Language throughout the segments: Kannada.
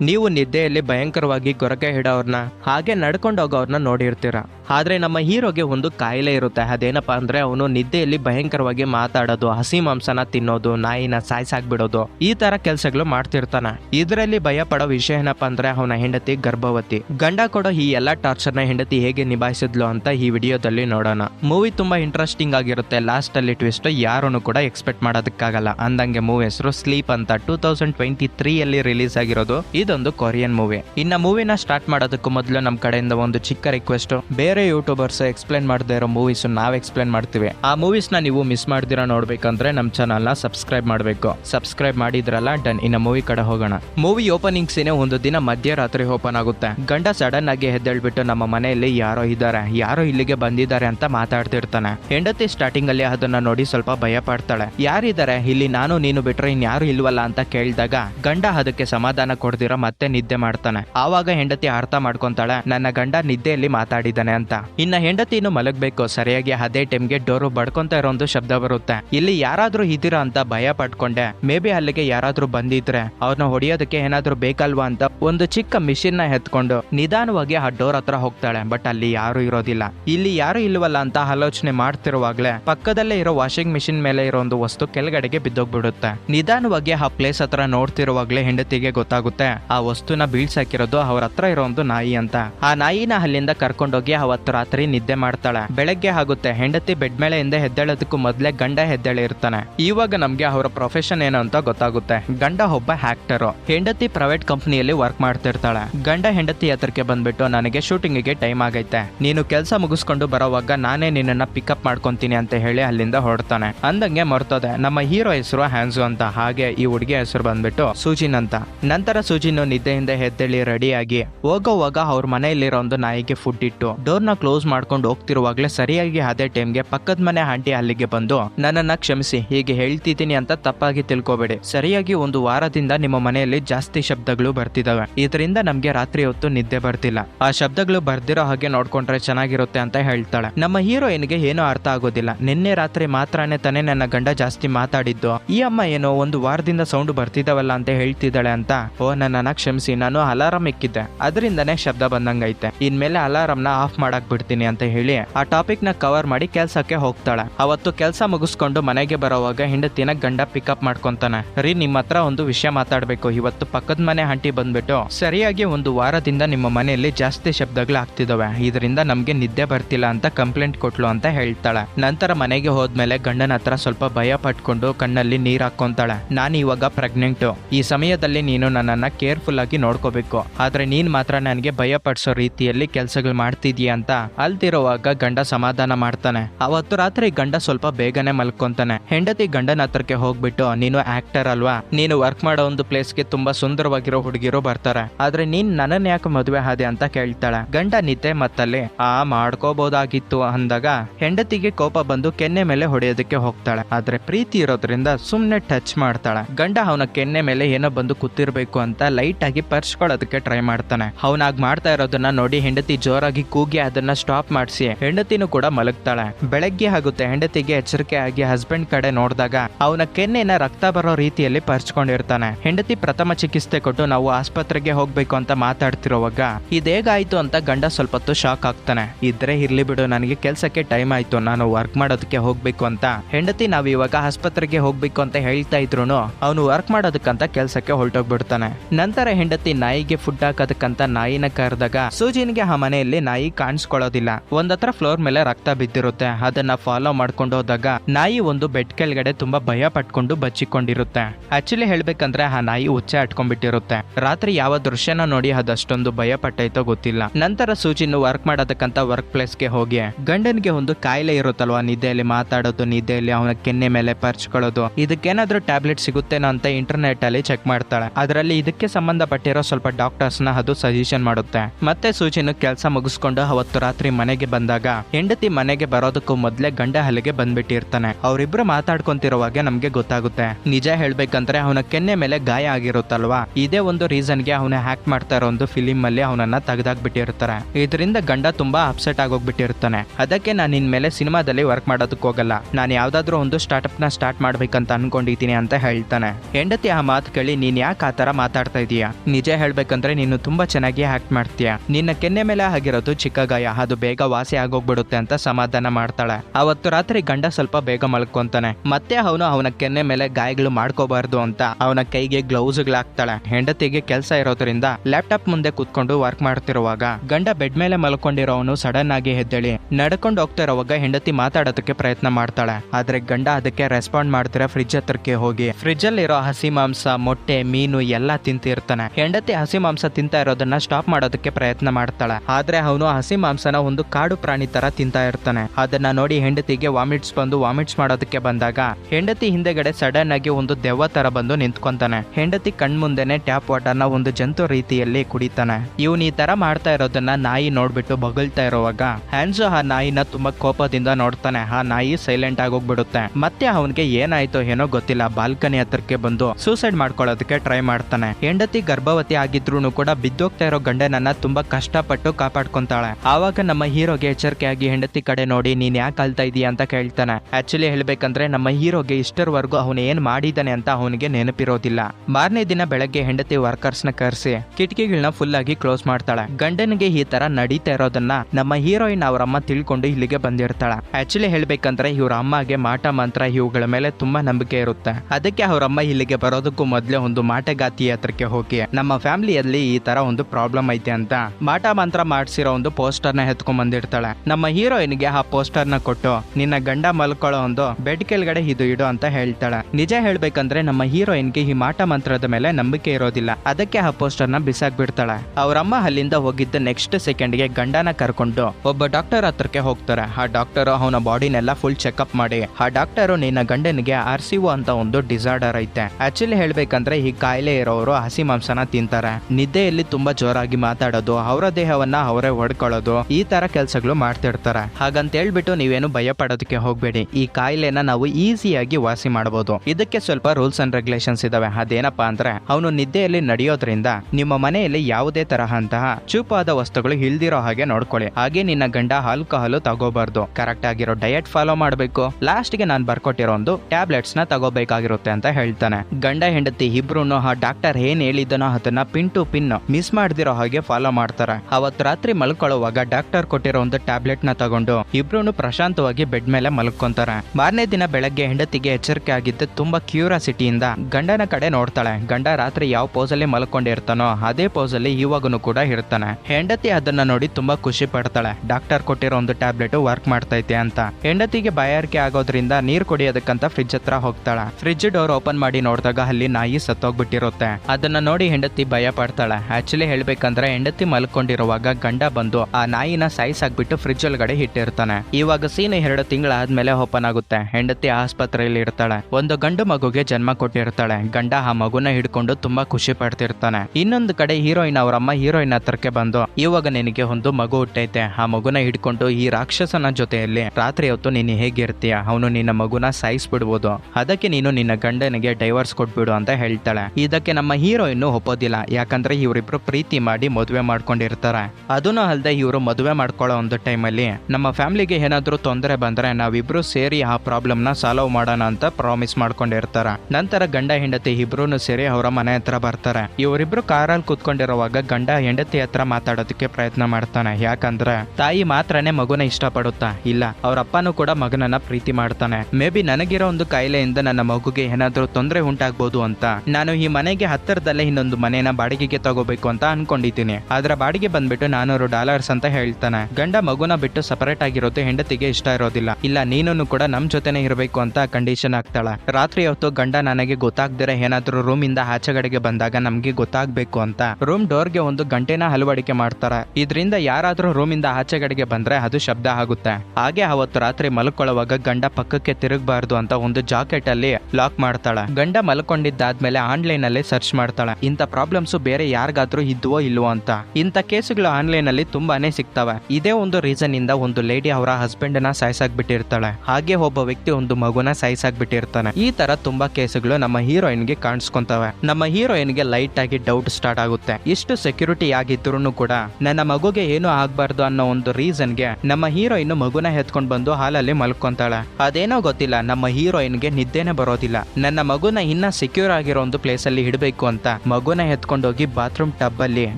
ನೀವು ನಿದ್ದೆಯಲ್ಲಿ ಭಯಂಕರವಾಗಿ ಗೊರಕೆ ಹಿಡೋರ್ನ ಹಾಗೆ ನಡ್ಕೊಂಡು ಹೋಗೋರ್ನ ನೋಡಿರ್ತೀರ. ಆದ್ರೆ ನಮ್ಮ ಹೀರೋಗೆ ಒಂದು ಕಾಯಿಲೆ ಇರುತ್ತೆ. ಅದೇನಪ್ಪ ಅಂದರೆ ಅವನು ನಿದ್ದೆಯಲ್ಲಿ ಭಯಂಕರವಾಗಿ ಮಾತಾಡೋದು, ಹಸಿ ಮಾಂಸನ ತಿನ್ನೋದು, ನಾಯಿನ ಸಾಯಿಸಾಕ್ಬಿಡೋದು ಈ ತರ ಕೆಲಸಗಳು ಮಾಡ್ತಿರ್ತಾನೆ. ಇದರಲ್ಲಿ ಭಯ ಪಡೋ ವಿಷಯ ಏನಪ್ಪ ಅಂದ್ರೆ ಅವನ ಹೆಂಡತಿ ಗರ್ಭವತಿ. ಗಂಡ ಕೊಡೋ ಈ ಎಲ್ಲಾ ಟಾರ್ಚರ್ನ ಹೆಂಡತಿ ಹೇಗೆ ನಿಭಾಯಿಸಿದ್ಲು ಅಂತ ಈ ವಿಡಿಯೋದಲ್ಲಿ ನೋಡೋಣ. ಮೂವಿ ತುಂಬಾ ಇಂಟ್ರೆಸ್ಟಿಂಗ್ ಆಗಿರುತ್ತೆ. ಲಾಸ್ಟ್ ಅಲ್ಲಿ ಟ್ವಿಸ್ಟ್ ಯಾರನ್ನು ಕೂಡ ಎಕ್ಸ್ಪೆಕ್ಟ್ ಮಾಡೋದಕ್ಕಾಗಲ್ಲ. ಅಂದಂಗೆ ಮೂವಿ ಹೆಸರು ಸ್ಲೀಪ್ ಅಂತ. ಟೂ ತೌಸಂಡ್ ಟ್ವೆಂಟಿ ತ್ರೀ ಅಲ್ಲಿ ರಿಲೀಸ್ ಆಗಿರೋದು. ಇದೊಂದು ಕೊರಿಯನ್ ಮೂವಿ ಇನ್ನ ಮೂವಿನ ಸ್ಟಾರ್ಟ್ ಮಾಡೋದಕ್ಕೂ ಮೊದಲು ನಮ್ಮ ಕಡೆಯಿಂದ ಒಂದು ಚಿಕ್ಕ ರಿಕ್ವೆಸ್ಟ್ ಬೇರೆ ಯೂಟ್ಯೂಬರ್ಸ್ ಎಕ್ಸ್ಪ್ಲೇನ್ ಮಾಡದೇ ಇರೋ ಮೂವೀಸ್ ನಾವ್ ಎಕ್ಸ್ಪ್ಲೇನ್ ಮಾಡ್ತೀವಿ. ಆ ಮೂವೀಸ್ನ ನೀವು ಮಿಸ್ ಮಾಡ್ದಿರಾ ನೋಡ್ಬೇಕಂದ್ರೆ ನಮ್ಮ ಚಾನಲ್ನ ಸಬ್ಸ್ಕ್ರೈಬ್ ಮಾಡಬೇಕು. ಸಬ್ಸ್ಕ್ರೈಬ್ ಮಾಡಿದ್ರಲ್ಲ ಡನ್ ಇನ್ನ ಮೂವಿ ಕಡೆ ಹೋಗೋಣ. ಮೂವಿ ಓಪನಿಂಗ್ ಸೀನೆ ಒಂದು ದಿನ ಮಧ್ಯರಾತ್ರಿ ಓಪನ್ ಆಗುತ್ತೆ. ಗಂಡ ಸಡನ್ ಆಗಿ ಹೆದ್ದೇಳ್ಬಿಟ್ಟು ನಮ್ಮ ಮನೆಯಲ್ಲಿ ಯಾರೋ ಇದ್ದಾರೆ. ಯಾರೋ ಇಲ್ಲಿಗೆ ಬಂದಿದ್ದಾರೆ ಅಂತ ಮಾತಾಡ್ತಿರ್ತಾನೆ. ಹೆಂಡತಿ ಸ್ಟಾರ್ಟಿಂಗ್ ಅಲ್ಲಿ ಅದನ್ನ ನೋಡಿ ಸ್ವಲ್ಪ ಭಯ ಪಡ್ತಾಳೆ. ಯಾರಿದ್ದಾರೆ? ಇಲ್ಲಿ ನಾನು, ನೀನು ಬಿಟ್ರೆ ಇನ್ಯಾರು ಇಲ್ವಲ್ಲ ಅಂತ ಕೇಳಿದಾಗ ಗಂಡ ಅದಕ್ಕೆ ಸಮಾಧಾನ ಕೊಡ್ದಿರ ಮತ್ತೆ ನಿದ್ದೆ ಮಾಡ್ತಾನೆ. ಆವಾಗ ಹೆಂಡತಿ ಅರ್ಥ ಮಾಡ್ಕೊಂತಾಳೆ. ನನ್ನ ಗಂಡ ನಿದ್ದೆಯಲ್ಲಿ ಮಾತಾಡಿದ್ದಾನೆ ಅಂತ ಇನ್ನ ಹೆಂಡತಿನು ಮಲಗಬೇಕು. ಸರಿಯಾಗಿ ಅದೇ ಟೈಮ್ಗೆ ಡೋರು ಬಡ್ಕೊಂತ ಇರೋ ಒಂದು ಶಬ್ದ ಬರುತ್ತೆ. ಇಲ್ಲಿ ಯಾರಾದ್ರೂ ಇದ್ದೀರಾ ಅಂತ ಭಯ ಪಟ್ಕೊಂಡೆ. ಮೇ ಬಿ ಅಲ್ಲಿಗೆ ಯಾರಾದ್ರೂ ಬಂದಿದ್ರೆ ಅವ್ರನ್ನ ಹೊಡಿಯೋದಕ್ಕೆ ಏನಾದ್ರೂ ಬೇಕಲ್ವಾ ಅಂತ ಒಂದು ಚಿಕ್ಕ ಮಿಷಿನ್ನ ಎತ್ಕೊಂಡು ನಿಧಾನವಾಗಿ ಆ ಡೋರ್ ಹತ್ರ ಹೋಗ್ತಾಳೆ. ಬಟ್ ಅಲ್ಲಿ ಯಾರು ಇರೋದಿಲ್ಲ. ಇಲ್ಲಿ ಯಾರು ಇಲ್ವಲ್ಲ ಅಂತ ಆಲೋಚನೆ ಮಾಡ್ತಿರುವಾಗ್ಲೇ ಪಕ್ಕದಲ್ಲೇ ಇರೋ ವಾಷಿಂಗ್ ಮಿಷಿನ್ ಮೇಲೆ ಇರೋ ಒಂದು ವಸ್ತು ಕೆಳಗಡೆಗೆ ಬಿದ್ದೋಗ್ಬಿಡುತ್ತೆ. ನಿಧಾನವಾಗಿ ಆ ಪ್ಲೇಸ್ ಹತ್ರ ನೋಡ್ತಿರುವಾಗ್ಲೇ ಹೆಂಡತಿಗೆ ಗೊತ್ತಾಗುತ್ತೆ. ಆ ವಸ್ತುನ ಬೀಳ್ಸಾಕಿರೋದು ಅವ್ರ ಹತ್ರ ಇರೋ ಒಂದು ನಾಯಿ ಅಂತ. ಆ ನಾಯಿನ ಅಲ್ಲಿಂದ ಕರ್ಕೊಂಡೋಗಿ ಅವತ್ತು ರಾತ್ರಿ ನಿದ್ದೆ ಮಾಡ್ತಾಳೆ. ಬೆಳಗ್ಗೆ ಆಗುತ್ತೆ. ಹೆಂಡತಿ ಬೆಡ್ ಮೇಲೆ ಹಿಂದೆ ಹೆದ್ದೇಳೋದಕ್ಕೂ ಮೊದಲೇ ಗಂಡ ಹೆದ್ದೇಳಿ ಇರ್ತಾನೆ ಇವಾಗ ನಮ್ಗೆ ಅವರ ಪ್ರೊಫೆಷನ್ ಏನು ಅಂತ ಗೊತ್ತಾಗುತ್ತೆ. ಗಂಡ ಒಬ್ಬ ಆಕ್ಟರ್ ಹೆಂಡತಿ ಪ್ರೈವೇಟ್ ಕಂಪನಿಯಲ್ಲಿ ವರ್ಕ್ ಮಾಡ್ತಿರ್ತಾಳೆ. ಗಂಡ ಹೆಂಡತಿ ಹತ್ರಕ್ಕೆ ಬಂದ್ಬಿಟ್ಟು ನನಗೆ ಶೂಟಿಂಗಿಗೆ ಟೈಮ್ ಆಗೈತೆ. ನೀನು ಕೆಲಸ ಮುಗಿಸ್ಕೊಂಡು ಬರೋವಾಗ ನಾನೇ ನಿನ್ನನ್ನ ಪಿಕಪ್ ಮಾಡ್ಕೊಂತೀನಿ ಅಂತ ಹೇಳಿ ಅಲ್ಲಿಂದ ಹೊರಡ್ತಾನೆ. ಅಂದಂಗೆ ಮರ್ತದೆ. ನಮ್ಮ ಹೀರೋ ಹೆಸರು ಹ್ಯಾನ್ಸು ಅಂತ. ಹಾಗೆ ಈ ಹುಡುಗಿ ಹೆಸರು ಬಂದ್ಬಿಟ್ಟು ಸೂಜಿನ್ ಅಂತ. ನಂತರ ಸೂಜಿನ್ ನಿದ್ದೆಯಿಂದ ಹೆದ್ದಳಿ ರೆಡಿಯಾಗಿ ಹೋಗೋವಾಗ ಅವ್ರ ಮನೆಯಲ್ಲಿರೋ ಒಂದು ನಾಯಿಗೆ ಫುಡ್ ಇಟ್ಟು ಡೋರ್ನ ಕ್ಲೋಸ್ ಮಾಡ್ಕೊಂಡು ಹೋಗ್ತಿರುವಾಗ್ಲೇ ಸರಿಯಾಗಿ ಅದೇ ಟೈಮ್ಗೆ ಪಕ್ಕದ ಮನೆ ಆಂಟಿ ಅಲ್ಲಿಗೆ ಬಂದು, ನನ್ನನ್ನ ಕ್ಷಮಿಸಿ, ಹೀಗೆ ಹೇಳ್ತಿದ್ದೀನಿ ಅಂತ ತಪ್ಪಾಗಿ ತಿಳ್ಕೊಬೇಡಿ. ಸರಿಯಾಗಿ ಒಂದು ವಾರದಿಂದ ನಿಮ್ಮ ಮನೆಯಲ್ಲಿ ಜಾಸ್ತಿ ಶಬ್ದಗಳು ಬರ್ತಿದಾವೆ. ಇದರಿಂದ ನಮ್ಗೆ ರಾತ್ರಿ ಹೊತ್ತು ನಿದ್ದೆ ಬರ್ತಿಲ್ಲ. ಆ ಶಬ್ದಗಳು ಬರ್ದಿರೋ ಹಾಗೆ ನೋಡ್ಕೊಂಡ್ರೆ ಚೆನ್ನಾಗಿರುತ್ತೆ ಅಂತ ಹೇಳ್ತಾಳೆ. ನಮ್ಮ ಹೀರೋಯಿನ್ಗೆ ಏನು ಅರ್ಥ ಆಗೋದಿಲ್ಲ. ನಿನ್ನೆ ರಾತ್ರಿ ಮಾತ್ರನೇ ತಾನೇ ನನ್ನ ಗಂಡ ಜಾಸ್ತಿ ಮಾತಾಡಿದ್ದು. ಈ ಅಮ್ಮ ಏನೋ ಒಂದು ವಾರದಿಂದ ಸೌಂಡ್ ಬರ್ತಿದಾವಲ್ಲ ಅಂತ ಹೇಳ್ತಿದ್ದಾಳೆ ಅಂತ, ಓ, ನನ್ನನ್ನ ಕ್ಷಮಿಸಿ, ನಾನು ಅಲಾರಾಮ್ ಇಕ್ಕಿದ್ದೆ. ಅದರಿಂದನೇ ಶಬ್ದ ಬಂದಂಗೈತೆ. ಇನ್ಮೇಲೆ ಅಲಾರಾಮ್ನ ಆಫ್ ಮಾಡಕ್ ಬಿಡ್ತೀನಿ ಅಂತ ಹೇಳಿ ಆ ಟಾಪಿಕ್ನ ಕವರ್ ಮಾಡಿ ಕೆಲ್ಸಕ್ಕೆ ಹೋಗ್ತಾಳೆ. ಅವತ್ತು ಕೆಲಸ ಮುಗಿಸ್ಕೊಂಡು ಮನೆಗೆ ಬರೋವಾಗ ಹೆಂಡತಿನ ಗಂಡ ಪಿಕಪ್ ಮಾಡ್ಕೊಂತಾನೆ. ರೀ ನಿಮ್ಮ ಹತ್ರ ಒಂದು ವಿಷಯ ಮಾತಾಡ್ಬೇಕು. ಇವತ್ತು ಪಕ್ಕದ ಮನೆ ಆಂಟಿ ಬಂದ್ಬಿಟ್ಟು ಸರಿಯಾಗಿ ಒಂದು ವಾರದಿಂದ ನಿಮ್ಮ ಮನೆಯಲ್ಲಿ ಜಾಸ್ತಿ ಶಬ್ದಗಳು ಆಗ್ತಿದಾವೆ ಇದರಿಂದ ನಮ್ಗೆ ನಿದ್ದೆ ಬರ್ತಿಲ್ಲ ಅಂತ ಕಂಪ್ಲೇಂಟ್ ಕೊಟ್ಲು ಅಂತ ಹೇಳ್ತಾಳೆ. ನಂತರ ಮನೆಗೆ ಹೋದ್ಮೇಲೆ ಗಂಡನ ಹತ್ರ ಸ್ವಲ್ಪ ಭಯ ಪಟ್ಕೊಂಡು ಕಣ್ಣಲ್ಲಿ ನೀರ್ ಹಾಕೊಂತಾಳೆ ನಾನು ಇವಾಗ ಪ್ರೆಗ್ನೆಂಟ್ ಈ ಸಮಯದಲ್ಲಿ ನೀನು ನನ್ನನ್ನ ಕೇರ್ಫುಲ್ ಆಗಿ ನೋಡ್ಕೋಬೇಕು. ಆದ್ರೆ ನೀನ್ ಮಾತ್ರ ನನಗೆ ಭಯ ಪಡಿಸೋ ರೀತಿಯಲ್ಲಿ ಕೆಲಸಗಳು ಮಾಡ್ತಿದ್ಯಾ ಅಂತ ಅಲ್ತಿರುವಾಗ ಗಂಡ ಸಮಾಧಾನ ಮಾಡ್ತಾನೆ. ಅವತ್ತು ರಾತ್ರಿ ಗಂಡ ಸ್ವಲ್ಪ ಬೇಗನೆ ಮಲ್ಕೊಂತಾನೆ. ಹೆಂಡತಿ ಗಂಡನ ಹತ್ರಕ್ಕೆ ಹೋಗ್ಬಿಟ್ಟು, ನೀನು ಆಕ್ಟರ್ ಅಲ್ವಾ? ನೀನು ವರ್ಕ್ ಮಾಡೋ ಒಂದು ಪ್ಲೇಸ್ಗೆ ತುಂಬಾ ಸುಂದರವಾಗಿರೋ ಹುಡುಗಿರು ಬರ್ತಾರೆ. ಆದ್ರೆ ನೀನ್ ನನ್ನನ್ ಯಾಕೆ ಮದುವೆ ಆದೆ ಅಂತ ಕೇಳ್ತಾಳೆ. ಗಂಡ ನಿದ್ದೆ ಮತ್ತಲ್ಲಿ, ಆ ಮಾಡ್ಕೋಬಹುದಾಗಿತ್ತು ಅಂದಾಗ ಹೆಂಡತಿಗೆ ಕೋಪ ಬಂದು ಕೆನ್ನೆ ಮೇಲೆ ಹೊಡೆಯೋದಕ್ಕೆ ಹೋಗ್ತಾಳೆ. ಆದ್ರೆ ಪ್ರೀತಿ ಇರೋದ್ರಿಂದ ಸುಮ್ನೆ ಟಚ್ ಮಾಡ್ತಾಳೆ. ಗಂಡ ಅವನ ಕೆನ್ನೆ ಮೇಲೆ ಏನೋ ಬಂದು ಕೂತಿರ್ಬೇಕು ಅಂತ ಲೈಟ್ ಆಗಿ ಪರ್ಸ್ಕೊಳ್ಳೋದಕ್ಕೆ ಟ್ರೈ ಮಾಡ್ತಾನೆ. ಅವನಾಗ್ ಮಾಡ್ತಾ ಇರೋದನ್ನ ನೋಡಿ ಹೆಂಡತಿ ಜೋರಾಗಿ ಕೂಗಿ ಅದನ್ನ ಸ್ಟಾಪ್ ಮಾಡಿಸಿ. ಹೆಂಡತಿನೂ ಕೂಡ ಮಲಗ್ತಾಳೆ. ಬೆಳಗ್ಗೆ ಆಗುತ್ತೆ, ಹೆಂಡತಿಗೆ ಎಚ್ಚರಿಕೆ ಆಗಿ ಹಸ್ಬೆಂಡ್ ಕಡೆ ನೋಡಿದಾಗ ಅವನ ಕೆನ್ನೆನ ರಕ್ತ ಬರೋ ರೀತಿಯಲ್ಲಿ ಪರ್ಚ್ಕೊಂಡಿರ್ತಾನೆ. ಹೆಂಡತಿ ಪ್ರಥಮ ಚಿಕಿತ್ಸೆ ಕೊಟ್ಟು ನಾವು ಆಸ್ಪತ್ರೆಗೆ ಹೋಗ್ಬೇಕು ಅಂತ ಮಾತಾಡ್ತಿರೋವಾಗ, ಇದೇಗಾಯ್ತು ಅಂತ ಗಂಡ ಸ್ವಲ್ಪ ಹೊತ್ತು ಶಾಕ್ ಆಗ್ತಾನೆ. ಇದ್ರೆ ಇರ್ಲಿ ಬಿಡು, ನನಗೆ ಕೆಲ್ಸಕ್ಕೆ ಟೈಮ್ ಆಯ್ತು, ನಾನು ವರ್ಕ್ ಮಾಡೋದಕ್ಕೆ ಹೋಗ್ಬೇಕು ಅಂತ. ಹೆಂಡತಿ ನಾವ್ ಇವಾಗ ಆಸ್ಪತ್ರೆಗೆ ಹೋಗ್ಬೇಕು ಅಂತ ಹೇಳ್ತಾ ಇದ್ರು ಅವನು ವರ್ಕ್ ಮಾಡೋದಕ್ಕಂತ ಕೆಲ್ಸಕ್ಕೆ ಹೊರಟೋಗ್ಬಿಡ್ತಾನೆ. ನಂತರ ಹೆಂಡತಿ ನಾಯಿಗೆ ಫುಡ್ ಹಾಕೋದಕ್ಕಂತ ನಾಯಿನ ಕರೆದಾಗ, ಸೂಜಿನ್ಗೆ ಆ ಮನೆಯಲ್ಲಿ ನಾಯಿ ಕಾಣಿಸ್ಕೊಳ್ಳೋದಿಲ್ಲ. ಒಂದತ್ರ ಫ್ಲೋರ್ ಮೇಲೆ ರಕ್ತ ಬಿದ್ದಿರುತ್ತೆ. ಅದನ್ನ ಫಾಲೋ ಮಾಡ್ಕೊಂಡು ಹೋದಾಗ ನಾಯಿ ಒಂದು ಬೆಡ್ ಕೆಳಗಡೆ ತುಂಬಾ ಭಯ ಪಟ್ಕೊಂಡು ಬಚ್ಚಿಕೊಂಡಿರುತ್ತೆ. ಆಕ್ಚುಲಿ ಹೇಳ್ಬೇಕಂದ್ರೆ ಆ ನಾಯಿ ಉಚ್ಚೆ ಅಟ್ಕೊಂಡ್ಬಿಟ್ಟಿರುತ್ತೆ ರಾತ್ರಿ ಯಾವ ದೃಶ್ಯನ ನೋಡಿ ಅದಷ್ಟೊಂದು ಭಯ ಪಟ್ಟೈತೋ ಗೊತ್ತಿಲ್ಲ. ನಂತರ ಸೂಚಿನು ವರ್ಕ್ ಮಾಡೋದಕ್ಕಂತ ವರ್ಕ್ ಪ್ಲೇಸ್ಗೆ ಹೋಗಿ. ಗಂಡನ್ಗೆ ಒಂದು ಕಾಯಿಲೆ ಇರುತ್ತಲ್ವಾ? ನಿದ್ದೆಯಲ್ಲಿ ಮಾತಾಡೋದು, ನಿದ್ದೆಯಲ್ಲಿ ಅವನ ಕೆನ್ನೆ ಮೇಲೆ ಪರ್ಚ್ಕೊಳ್ಳೋದು. ಇದಕ್ಕೇನಾದ್ರೂ ಟ್ಯಾಬ್ಲೆಟ್ ಸಿಗುತ್ತೇನೋ ಅಂತ ಇಂಟರ್ನೆಟ್ ಅಲ್ಲಿ ಚೆಕ್ ಮಾಡ್ತಾಳೆ. ಅದರಲ್ಲಿ ಇದಕ್ಕೆ ಸಂಬಂಧಪಟ್ಟಿರೋ ಸ್ವಲ್ಪ ಡಾಕ್ಟರ್ಸ್ನ ಅದು ಸಜೆಷನ್ ಮಾಡುತ್ತೆ. ಮತ್ತೆ ಸೂಚಿನ ಕೆಲಸ ಮುಗಿಸ್ಕೊಂಡು ಅವತ್ತು ಅವತ್ತು ರಾತ್ರಿ ಮನೆಗೆ ಬಂದಾಗ ಹೆಂಡತಿ ಮನೆಗೆ ಬರೋದಕ್ಕೂ ಮೊದ್ಲೇ ಗಂಡ ಹಲ್ಲಿಗೆ ಬಂದ್ಬಿಟ್ಟಿರ್ತಾನೆ. ಅವರಿಬ್ರು ಮಾತಾಡ್ಕೊಂತಿರುವಾಗ ನಮ್ಗೆ ಗೊತ್ತಾಗುತ್ತೆ. ನಿಜ ಹೇಳ್ಬೇಕಂದ್ರೆ ಅವನ ಕೆನ್ನೆ ಮೇಲೆ ಗಾಯ ಆಗಿರುತ್ತಲ್ವಾ? ಇದೇ ಒಂದು ರೀಸನ್ಗೆ ಅವನ ಹ್ಯಾಕ್ ಮಾಡ್ತಾ ಇರೋ ಒಂದು ಫಿಲಿಂ ಅಲ್ಲಿ ಅವನನ್ನ ತೆಗ್ದಾಕ್ಬಿಟ್ಟಿರ್ತಾರೆ. ಇದರಿಂದ ಗಂಡ ತುಂಬಾ ಅಪ್ಸೆಟ್ ಆಗೋಗ್ಬಿಟ್ಟಿರ್ತಾನೆ. ಅದಕ್ಕೆ ನಾನು ಇನ್ಮೇಲೆ ಸಿನಿಮಾದಲ್ಲಿ ವರ್ಕ್ ಮಾಡೋದಕ್ಕೆ ಹೋಗಲ್ಲ. ನಾನು ಯಾವ್ದಾದ್ರು ಒಂದು ಸ್ಟಾರ್ಟ್ಅಪ್ನ ಸ್ಟಾರ್ಟ್ ಮಾಡ್ಬೇಕಂತ ಅನ್ಕೊಂಡಿದ್ದೀನಿ ಅಂತ ಹೇಳ್ತಾನೆ. ಹೆಂಡತಿ ಆ ಮಾತು ಕೇಳಿ, ನೀನ್ ಯಾಕೆ ಆ ತರ ಮಾತಾಡ್ತಾ ಇದೀಯ? ನಿಜ ಹೇಳ್ಬೇಕಂದ್ರೆ ನೀನು ತುಂಬಾ ಚೆನ್ನಾಗಿ ಹ್ಯಾಕ್ ಮಾಡ್ತೀಯ? ನಿನ್ನ ಕೆನ್ನೆ ಮೇಲೆ ಆಗಿರೋದು ಚಿಕ್ಕ ಗಾಯ. ಅದು ಬೇಗ ವಾಸಿ ಆಗೋಗ್ಬಿಡುತ್ತೆ ಅಂತ ಸಮಾಧಾನ ಮಾಡ್ತಾಳೆ. ಅವತ್ತು ರಾತ್ರಿ ಗಂಡ ಸ್ವಲ್ಪ ಬೇಗ ಮಲ್ಕೊಂತಾನೆ. ಮತ್ತೆ ಅವನು ಅವನ ಕೆನ್ನೆ ಮೇಲೆ ಗಾಯಗಳು ಮಾಡ್ಕೋಬಾರ್ದು ಅಂತ ಅವನ ಕೈಗೆ ಗ್ಲೌಸ್ ಹಾಕ್ತಾಳೆ ಹೆಂಡತಿಗೆ ಕೆಲಸ ಇರೋದ್ರಿಂದ ಲ್ಯಾಪ್ಟಾಪ್ ಮುಂದೆ ಕುತ್ಕೊಂಡು ವರ್ಕ್ ಮಾಡ್ತಿರುವಾಗ ಗಂಡ ಬೆಡ್ ಮೇಲೆ ಮಲ್ಕೊಂಡಿರೋವನು ಸಡನ್ ಆಗಿ ಹೆದ್ದಳಿ, ನಡ್ಕೊಂಡು ಹೋಗ್ತಿರೋವಾಗ ಹೆಂಡತಿ ಮಾತಾಡೋದಕ್ಕೆ ಪ್ರಯತ್ನ ಮಾಡ್ತಾಳೆ. ಆದ್ರೆ ಗಂಡ ಅದಕ್ಕೆ ರೆಸ್ಪಾಂಡ್ ಮಾಡ್ತಿರೋ ಫ್ರಿಜ್ ಹತ್ರಕ್ಕೆ ಹೋಗಿ ಫ್ರಿಜ್ ಅಲ್ಲಿರೋ ಹಸಿ ಮಾಂಸ, ಮೊಟ್ಟೆ, ಮೀನು ಎಲ್ಲಾ ತಿಂತಿರ್ತಾನೆ. ಹೆಂಡತಿ ಹಸಿ ಮಾಂಸ ತಿಂತಾ ಇರೋದನ್ನ ಸ್ಟಾಪ್ ಮಾಡೋದಕ್ಕೆ ಪ್ರಯತ್ನ ಮಾಡ್ತಾಳೆ. ಆದ್ರೆ ಅವನು ಹಸಿ ಮಾಂಸನ ಒಂದು ಕಾಡು ಪ್ರಾಣಿ ತರ ತಿಂತಾ ಇರ್ತಾನೆ. ಅದನ್ನ ನೋಡಿ ಹೆಂಡತಿಗೆ ವಾಮಿಟ್ಸ್ ಬಂದು ವಾಮಿಟ್ಸ್ ಮಾಡೋದಕ್ಕೆ ಬಂದಾಗ, ಹೆಂಡತಿ ಹಿಂದೆಗಡೆ ಸಡನ್ ಆಗಿ ಒಂದು ದೆವ್ವ ತರ ಬಂದು ನಿಂತ್ಕೊಂತಾನೆ. ಹೆಂಡತಿ ಕಣ್ಮುಂದೆನೆ ಟ್ಯಾಪ್ ವಾಟರ್ನ ಒಂದು ಜಂತು ರೀತಿಯಲ್ಲಿ ಕುಡಿತಾನೆ. ಇವನ್ ಈ ತರ ಮಾಡ್ತಾ ಇರೋದನ್ನ ನಾಯಿ ನೋಡ್ಬಿಟ್ಟು ಬಗಳ್ತಾ ಇರುವಾಗ ಹ್ಯಾನ್ಸು ಆ ನಾಯಿನ ತುಂಬಾ ಕೋಪದಿಂದ ನೋಡ್ತಾನೆ. ಆ ನಾಯಿ ಸೈಲೆಂಟ್ ಆಗೋಗ್ಬಿಡುತ್ತೆ. ಮತ್ತೆ ಅವನ್ಗೆ ಏನಾಯ್ತೋ ಏನೋ ಗೊತ್ತಿಲ್ಲ. ಬಾಲ್ಕನಿ ಹತ್ರಕ್ಕೆ ಬಂದು ಸೂಸೈಡ್ ಮಾಡ್ಕೊಳ್ಳೋದಕ್ಕೆ ಟ್ರೈ ಮಾಡ್ತಾನೆ. ಹೆಂಡತಿ ಗರ್ಭವತಿ ಆಗಿದ್ರು ಕೂಡ ಬಿದ್ದೋಗ್ತಾ ಇರೋ ಗಂಡನನ್ನ ತುಂಬಾ ಕಷ್ಟಪಟ್ಟು ಕಾಪಾಡ್ಕೊಂತಾಳೆ. ಆವಾಗ ನಮ್ಮ ಹೀರೋಗೆ ಎಚ್ಚರಿಕೆಯಾಗಿ ಹೆಂಡತಿ ಕಡೆ ನೋಡಿ ನೀನ್ ಯಾಕೆ ಅಲ್ತಾ ಇದೀಯ ಅಂತ ಕೇಳ್ತಾನೆ. ಆಕ್ಚುಲಿ ಹೇಳ್ಬೇಕಂದ್ರೆ ನಮ್ಮ ಹೀರೋಗೆ ಇಷ್ಟರವರೆಗೂ ಅವನು ಏನ್ ಮಾಡಿದಾನೆ ಅಂತ ಅವನಿಗೆ ನೆನಪಿರೋದಿಲ್ಲ. ಮಾರನೇ ದಿನ ಬೆಳಗ್ಗೆ ಹೆಂಡತಿ ವರ್ಕರ್ಸ್ನ ಕರೆಸಿ ಕಿಟಕಿಗಳನ್ನ ಫುಲ್ ಆಗಿ ಕ್ಲೋಸ್ ಮಾಡ್ತಾಳೆ. ಗಂಡನಿಗೆ ಈ ತರ ನಡೀತಾ ಇರೋದನ್ನ ನಮ್ಮ ಹೀರೋಯಿನ್ ಅವರಮ್ಮ ತಿಳ್ಕೊಂಡು ಇಲ್ಲಿಗೆ ಬಂದಿರ್ತಾಳೆ. ಆಕ್ಚುಲಿ ಹೇಳ್ಬೇಕಂದ್ರೆ ಇವ್ರ ಅಮ್ಮಗೆ ಮಾಟ ಮಂತ್ರ ಇವುಗಳ ಮೇಲೆ ತುಂಬಾ ನಂಬಿಕೆ ಇರುತ್ತೆ. ಅದಕ್ಕೆ ಅವರಮ್ಮ ಇಲ್ಲಿಗೆ ಬರೋದಕ್ಕೂ ಮೊದ್ಲೇ ಒಂದು ಮಾಟಗಾತಿ ಹತ್ರಕ್ಕೆ ಹೋಗಿ, ನಮ್ಮ ಫ್ಯಾಮಿಲಿಯಲ್ಲಿ ಈ ತರ ಒಂದು ಪ್ರಾಬ್ಲಮ್ ಐತೆ ಅಂತ ಮಾಟ ಮಂತ್ರ ಮಾಡಿಸಿರೋ ಒಂದು ಪೋಸ್ಟರ್ ನ ಎತ್ಕೊಂಡ್ ಬಂದಿರ್ತಾಳೆ. ನಮ್ಮ ಹೀರೋಯಿನ್ಗೆ ಆ ಪೋಸ್ಟರ್ನ ಕೊಟ್ಟು, ನಿನ್ನ ಗಂಡ ಮಲ್ಕೊಳ್ಳೋ ಒಂದು ಬೆಡ್ ಕೆಳಗಡೆ ಇದು ಇಡು ಅಂತ ಹೇಳ್ತಾಳೆ. ನಿಜ ಹೇಳ್ಬೇಕಂದ್ರೆ ನಮ್ಮ ಹೀರೋಯಿನ್ಗೆ ಈ ಮಾಟ ಮಂತ್ರದ ಮೇಲೆ ನಂಬಿಕೆ ಇರೋದಿಲ್ಲ. ಅದಕ್ಕೆ ಆ ಪೋಸ್ಟರ್ನ ಬಿಸಾಕ್ ಬಿಡ್ತಾಳೆ ಅವರಮ್ಮ ಅಲ್ಲಿಂದ ಹೋಗಿದ್ದ ನೆಕ್ಸ್ಟ್ ಸೆಕೆಂಡ್ಗೆ ಗಂಡನ ಕರ್ಕೊಂಡು ಒಬ್ಬ ಡಾಕ್ಟರ್ ಹತ್ರಕ್ಕೆ ಹೋಗ್ತಾರೆ. ಆ ಡಾಕ್ಟರ್ ಅವನ ಬಾಡಿನೆಲ್ಲ ಫುಲ್ ಚೆಕ್ಅಪ್ ಮಾಡಿ, ಆ ಡಾಕ್ಟರ್ ನಿನ್ನ ಗಂಡನಿಗೆ ಆರ್ ಸಿ ಅಂತ ಒಂದು ಡಿಸಾರ್ಡರ್ ಐತೆ. ಆಕ್ಚುಲಿ ಹೇಳ್ಬೇಕಂದ್ರೆ ಈ ಕಾಯಿಲೆ ಇರೋರು ಹಸಿ ಮಾಂಸನ ತಿಂತಾರೆ. ನಿದ್ದೆಯಲ್ಲಿ ತುಂಬಾ ಜೋರಾಗಿ ಮಾತಾಡೋದು, ಅವರ ದೇಹವನ್ನ ಅವರೇ ಹೊಡ್ಕೊಳ್ಳೋದು ಈ ತರ ಕೆಲಸಗಳು ಮಾಡ್ತಿರ್ತಾರೆ ಹಾಗಂತ ಹೇಳ್ಬಿಟ್ಟು ನೀವೇನು ಭಯ ಪಡೋದಕ್ಕೆ ಹೋಗ್ಬೇಡಿ. ಈ ಕಾಯಿಲೆನ ನಾವು ಈಸಿಯಾಗಿ ವಾಸಿ ಮಾಡಬಹುದು ಇದಕ್ಕೆ ಸ್ವಲ್ಪ ರೂಲ್ಸ್ ಅಂಡ್ ರೆಗ್ಯುಲೇಷನ್ಸ್ ಇದಾವೆ. ಅದೇನಪ್ಪಾ ಅಂದ್ರೆ, ಅವನು ನಿದ್ದೆಯಲ್ಲಿ ನಡೆಯೋದ್ರಿಂದ ನಿಮ್ಮ ಮನೆಯಲ್ಲಿ ಯಾವುದೇ ತರಹಂತಹ ಚೂಪಾದ ವಸ್ತುಗಳು ಇಲ್ದಿರೋ ಹಾಗೆ ನೋಡ್ಕೊಳ್ಳಿ. ಹಾಗೆ ನಿನ್ನ ಗಂಡ ಆಲ್ಕೋಹಾಲ್ ತಗೋಬಾರ್ದು. ಕರೆಕ್ಟ್ ಆಗಿರೋ ಡಯಟ್ ಫಾಲೋ ಮಾಡಬೇಕು. ಲಾಸ್ಟ್ಗೆ ನಾನು ಬರ್ಕೊಟ್ಟಿರೋ ಒಂದು ಟ್ಯಾಬ್ಲೆಟ್ಸ್ನ ತಗೋಬೇಕಾಗಿರುತ್ತೆ ಅಂತ ಹೇಳ್ತಾನೆ. ಗಂಡ, ಹೆಂಡತಿ ಇಬ್ರು ಆ ಡಾಕ್ಟರ್ ಏನ್ ಹೇಳಿದನೋ ಅದನ್ನ ಪಿನ್ ಟು ಪಿನ್ ಮಿಸ್ ಮಾಡ್ದಿರೋ ಹಾಗೆ ಫಾಲೋ ಮಾಡ್ತಾರೆ. ಅವತ್ ರಾತ್ರಿ ಮಲ್ಕೊಳ್ಳುವಾಗ ಡಾಕ್ಟರ್ ಕೊಟ್ಟಿರೋ ಒಂದು ಟ್ಯಾಬ್ಲೆಟ್ನ ತಗೊಂಡು ಇಬ್ರು ಪ್ರಶಾಂತವಾಗಿ ಬೆಡ್ ಮೇಲೆ ಮಲ್ಕೊಂತಾರೆ. ಮಾರನೇ ದಿನ ಬೆಳಗ್ಗೆ ಹೆಂಡತಿಗೆ ಎಚ್ಚರಿಕೆ ಆಗಿದ್ದು ತುಂಬಾ ಕ್ಯೂರಿಯಾಸಿಟಿಯಿಂದ ಗಂಡನ ಕಡೆ ನೋಡ್ತಾಳೆ. ಗಂಡ ರಾತ್ರಿ ಯಾವ ಅಲ್ಲಿ ಮಲ್ಕೊಂಡಿರ್ತಾನೋ ಅದೇ ಪೋಸ್ ಅಲ್ಲಿ ಇವಾಗನು ಕೂಡ ಇರ್ತಾನೆ. ಹೆಂಡತಿ ಅದನ್ನ ನೋಡಿ ತುಂಬಾ ಖುಷಿ ಪಡ್ತಾಳೆ. ಡಾಕ್ಟರ್ ಕೊಟ್ಟಿರೋ ಒಂದು ಟ್ಯಾಬ್ಲೆಟ್ ವರ್ಕ್ ಮಾಡ್ತೈತೆ ಅಂತ. ಹೆಂಡತಿಗೆ ಬಯಾರಿಕೆ ಆಗೋದ್ರಿಂದ ನೀರ್ ಕುಡಿಯೋದಕ್ಕಂತ ಫ್ರಿಡ್ಜ್ ಹತ್ರ ಹೋಗ್ತಾಳೆ. ಫ್ರಿಡ್ಜ್ ಡೋರ್ ಓಪನ್ ಮಾಡಿ ನೋಡಿದಾಗ ಅಲ್ಲಿ ನಾಯಿ ಸತ್ತೋಗ್ಬಿಟ್ಟಿರುತ್ತೆ. ಅದನ್ನ ನೋಡಿ ಹೆಂಡತಿ ಭಯ ಪಡ್ತಾಳೆ. ಆಕ್ಚುಲಿ ಹೇಳ್ಬೇಕಂದ್ರೆ ಹೆಂಡತಿ ಮಲ್ಕೊಂಡಿರುವಾಗ ಗಂಡ ಬಂದು ಆ ನಾಯಿನ ಸಾಯಿಸಾಕ್ಬಿಟ್ಟು ಫ್ರಿಜ್ ಒಳಗಡೆ ಇಟ್ಟಿರ್ತಾನೆ. ಇವಾಗ ಸೀನ್ ಎರಡು ತಿಂಗಳಾದ್ಮೇಲೆ ಓಪನ್ ಆಗುತ್ತೆ. ಹೆಂಡತಿ ಆಸ್ಪತ್ರೆಯಲ್ಲಿ ಇರ್ತಾಳೆ. ಒಂದು ಗಂಡು ಮಗುಗೆ ಜನ್ಮ ಕೊಟ್ಟಿರ್ತಾಳೆ. ಗಂಡ ಆ ಮಗುನ ಹಿಡ್ಕೊಂಡು ತುಂಬಾ ಖುಷಿ ಪಡ್ತಿರ್ತಾನೆ. ಇನ್ನೊಂದು ಕಡೆ ಹೀರೋಯಿನ್ ಅವರಮ್ಮ ಹೀರೋಯಿನ್ ಹತ್ರಕ್ಕೆ ಬಂದು, ಇವಾಗ ನಿನಗೆ ಒಂದು ಮಗು ಹುಟ್ಟೈತೆ. ಆ ಮಗುನ ಹಿಡ್ಕೊಂಡು ಈ ರಾಕ್ಷಸನ ಜೊತೆಯಲ್ಲಿ ರಾತ್ರಿ ಹೊತ್ತು ನೀನು ಹೇಗಿರ್ತೀಯ? ಅವನು ನಿನ್ನ ಮಗುನ ಸಾಯಿಸ್ಬಿಡ್ಬೋದು. ಅದಕ್ಕೆ ನೀನು ನಿನ್ನ ಗಂಡನಿಗೆ ಡೈವರ್ಸ್ ಕೊಟ್ಬಿಡು ಅಂತ ಹೇಳ್ತಾಳೆ. ಇದಕ್ಕೆ ನಮ್ಮ ಹೀರೋಯಿನ್ ಒಪ್ಪೋದಿಲ್ಲ. ಯಾಕಂದ್ರೆ ಇವರಿಬ್ರು ಪ್ರೀತಿ ಮಾಡಿ ಮದುವೆ ಮಾಡ್ಕೊಂಡಿರ್ತಾರೆ. ಅದನ್ನು ಅಲ್ಲದೆ ಇವರು ಮದುವೆ ಮಾಡ್ಕೊಳ್ಳೋ ಒಂದು ಟೈಮಲ್ಲಿ ನಮ್ಮ ಫ್ಯಾಮಿಲಿಗೆ ಏನಾದರೂ ತೊಂದರೆ ಬಂದ್ರೆ ನಾವಿಬ್ರು ಸೇರಿ ಆ ಪ್ರಾಬ್ಲಮ್ನ ಸಾಲ್ವ್ ಮಾಡೋಣ ಅಂತ ಪ್ರಾಮಿಸ್ ಮಾಡ್ಕೊಂಡಿರ್ತಾರೆ. ನಂತರ ಗಂಡ ಹೆಂಡತಿ ಇಬ್ರು ಸೇರಿ ಅವರ ಮನೆ ಹತ್ರ ಬರ್ತಾರೆ. ಇವರಿಬ್ರು ಕಾರಲ್ಲಿ ಕುತ್ಕೊಂಡಿರುವಾಗ ಗಂಡ ಹೆಂಡತಿ ಹತ್ರ ಮಾತಾಡೋದಕ್ಕೆ ಪ್ರಯತ್ನ ಮಾಡ್ತಾನೆ. ಯಾಕಂದ್ರೆ ತಾಯಿ ಮಾತ್ರನೇ ಮಗುನ ಇಷ್ಟಪಡುತ್ತಾ ಇಲ್ಲ. ಅವ್ರ ಅಪ್ಪನೂ ಕೂಡ ಮಗನನ್ನ ಪ್ರೀತಿ ಮಾಡ್ತಾನೆ. ಮೇ ಬಿ ನನಗಿರೋ ಒಂದು ಕಾಯಿಲೆಯಿಂದ ನನ್ನ ಮಗುಗೆ ಏನಾದ್ರೂ ತೊಂದರೆ ಉಂಟಾಗ್ಬೋದು ಅಂತ ನಾನು ಈ ಮನೆಗೆ ಹತ್ತಿರದಲ್ಲೇ ಇನ್ನೊಂದು ಮನೆಯನ್ನ ಬಾಡಿಗೆಗೆ ತಗೋಬೇಕು ಅಂತ ಅನ್ಕೊಂಡಿದ್ದೀನಿ. ಅದರ ಬಾಡಿಗೆ ಬಂದ್ಬಿಟ್ಟು ನಾನೂರು ಡಾಲರ್ಸ್ ಅಂತ ಹೇಳ್ತಾನೆ. ಗಂಡ ಮಗುನ ಬಿಟ್ಟು ಸಪರೇಟ್ ಆಗಿರೋದು ಹೆಂಡತಿಗೆ ಇಷ್ಟ ಇರೋದಿಲ್ಲ. ಇಲ್ಲ ನೀನು ಕೂಡ ನಮ್ ಜೊತೆನೆ ಇರಬೇಕು ಅಂತ ಕಂಡೀಷನ್ ಆಗ್ತಾಳೆ. ರಾತ್ರಿ ಹೊತ್ತು ಗಂಡ ನನಗೆ ಗೊತ್ತಾಗ್ದಿರ ಏನಾದ್ರೂ ರೂಮ್ ಇಂದ ಆಚೆಗಡೆಗೆ ಬಂದಾಗ ನಮ್ಗೆ ಗೊತ್ತಾಗ್ಬೇಕು ಅಂತ. ರೂಮ್ ಡೋರ್ಗೆ ಒಂದು ಗಂಟೆನ ಹಲವಡಿಕೆ ಮಾಡ್ತಾರೆ. ಇದರಿಂದ ಯಾರಾದ್ರೂ ರೂಮ್ ಇಂದ ಆಚೆಗಡೆಗೆ ಬಂದ್ರೆ ಅದು ಶಬ್ದ ಆಗುತ್ತೆ. ಹಾಗೆ ಅವತ್ತು ರಾತ್ರಿ ಮಲ್ಕೊಳ್ಳುವಾಗ ಗಂಡ ಪಕ್ಕಕ್ಕೆ ತಿರುಗಬಾರ್ದು ಅಂತ ಒಂದು ಜಾಕೆಟ್ ಅಲ್ಲಿ ಲಾಕ್ ಮಾಡ್ತಾಳ. ಗಂಡ ಮಲ್ಕೊಂಡಿದ್ದಾದ್ಮೇಲೆ ಆನ್ಲೈನ್ ಅಲ್ಲಿ ಸರ್ಚ್ ಮಾಡ್ತಾಳ. ಇಂಥ ಪ್ರಾಬ್ಲಮ್ಸ್ ಬೇರೆ ಯಾರಿಗಾದ್ರೂ ಇದ್ವೋ ಇಲ್ವೋ ಅಂತ. ಇಂಥ ಕೇಸುಗಳು ಆನ್ಲೈನ್ ಅಲ್ಲಿ ತುಂಬಾನೇ ಸಿಗ್ತವೆ. ಇದೇ ಒಂದು ರೀಸನ್ ಇಂದ ಒಂದು ಲೇಡಿ ಅವರ ಹಸ್ಬೆಂಡ್ನ ಸಾಯ್ಸಾಕ್ ಬಿಟ್ಟಿರ್ತಾಳೆ ಹಾಗೆ ಒಬ್ಬ ವ್ಯಕ್ತಿ ಒಂದು ಮಗುನ ಸಾಯ್ಸಾಕ್ ಬಿಟ್ಟಿರ್ತಾನೆ ಈ ತರ ತುಂಬಾ ಕೇಸುಗಳು ನಮ್ಮ ಹೀರೋಯಿನ್ಗೆ ಕಾಣಿಸ್ಕೊಂತವೆ. ನಮ್ಮ ಹೀರೋಯಿನ್ಗೆ ಲೈಟ್ ಆಗಿ ಡೌಟ್ ಸ್ಟಾರ್ಟ್ ಆಗುತ್ತೆ. ಇಷ್ಟು ಸೆಕ್ಯೂರಿಟಿ ಆಗಿದ್ರು ಕೂಡ ನನ್ನ ಮಗುಗೆ ಏನು ಆಗ್ಬಾರ್ದು ಅನ್ನೋ ಒಂದು ರೀಸನ್ಗೆ ನಮ್ಮ ಹೀರೋಯಿನ್ ಮಗುನ ಎತ್ಕೊಂಡ್ ಬಂದು ಹಾಲಲ್ಲಿ ಮಲ್ಕೊಂತಾಳೆ. ಅದೇನೋ ಗೊತ್ತಿಲ್ಲ, ನಮ್ಮ ಹೀರೋಯಿನ್ಗೆ ನಿದ್ದೆನೆ ಬರೋದಿಲ್ಲ. ನನ್ನ ಮಗುನ ಇನ್ನ ಸೆಕ್ಯೂರ್ ಆಗಿರೋ ಒಂದು ಪ್ಲೇಸ್ ಅಲ್ಲಿ ಇಡಬೇಕು ಅಂತ ಮಗುನ ಎತ್ಕೊಂಡೋಗಿ ಬಾತ್ರೂಮ್ ಟಬ್ ಅಲ್ಲಿ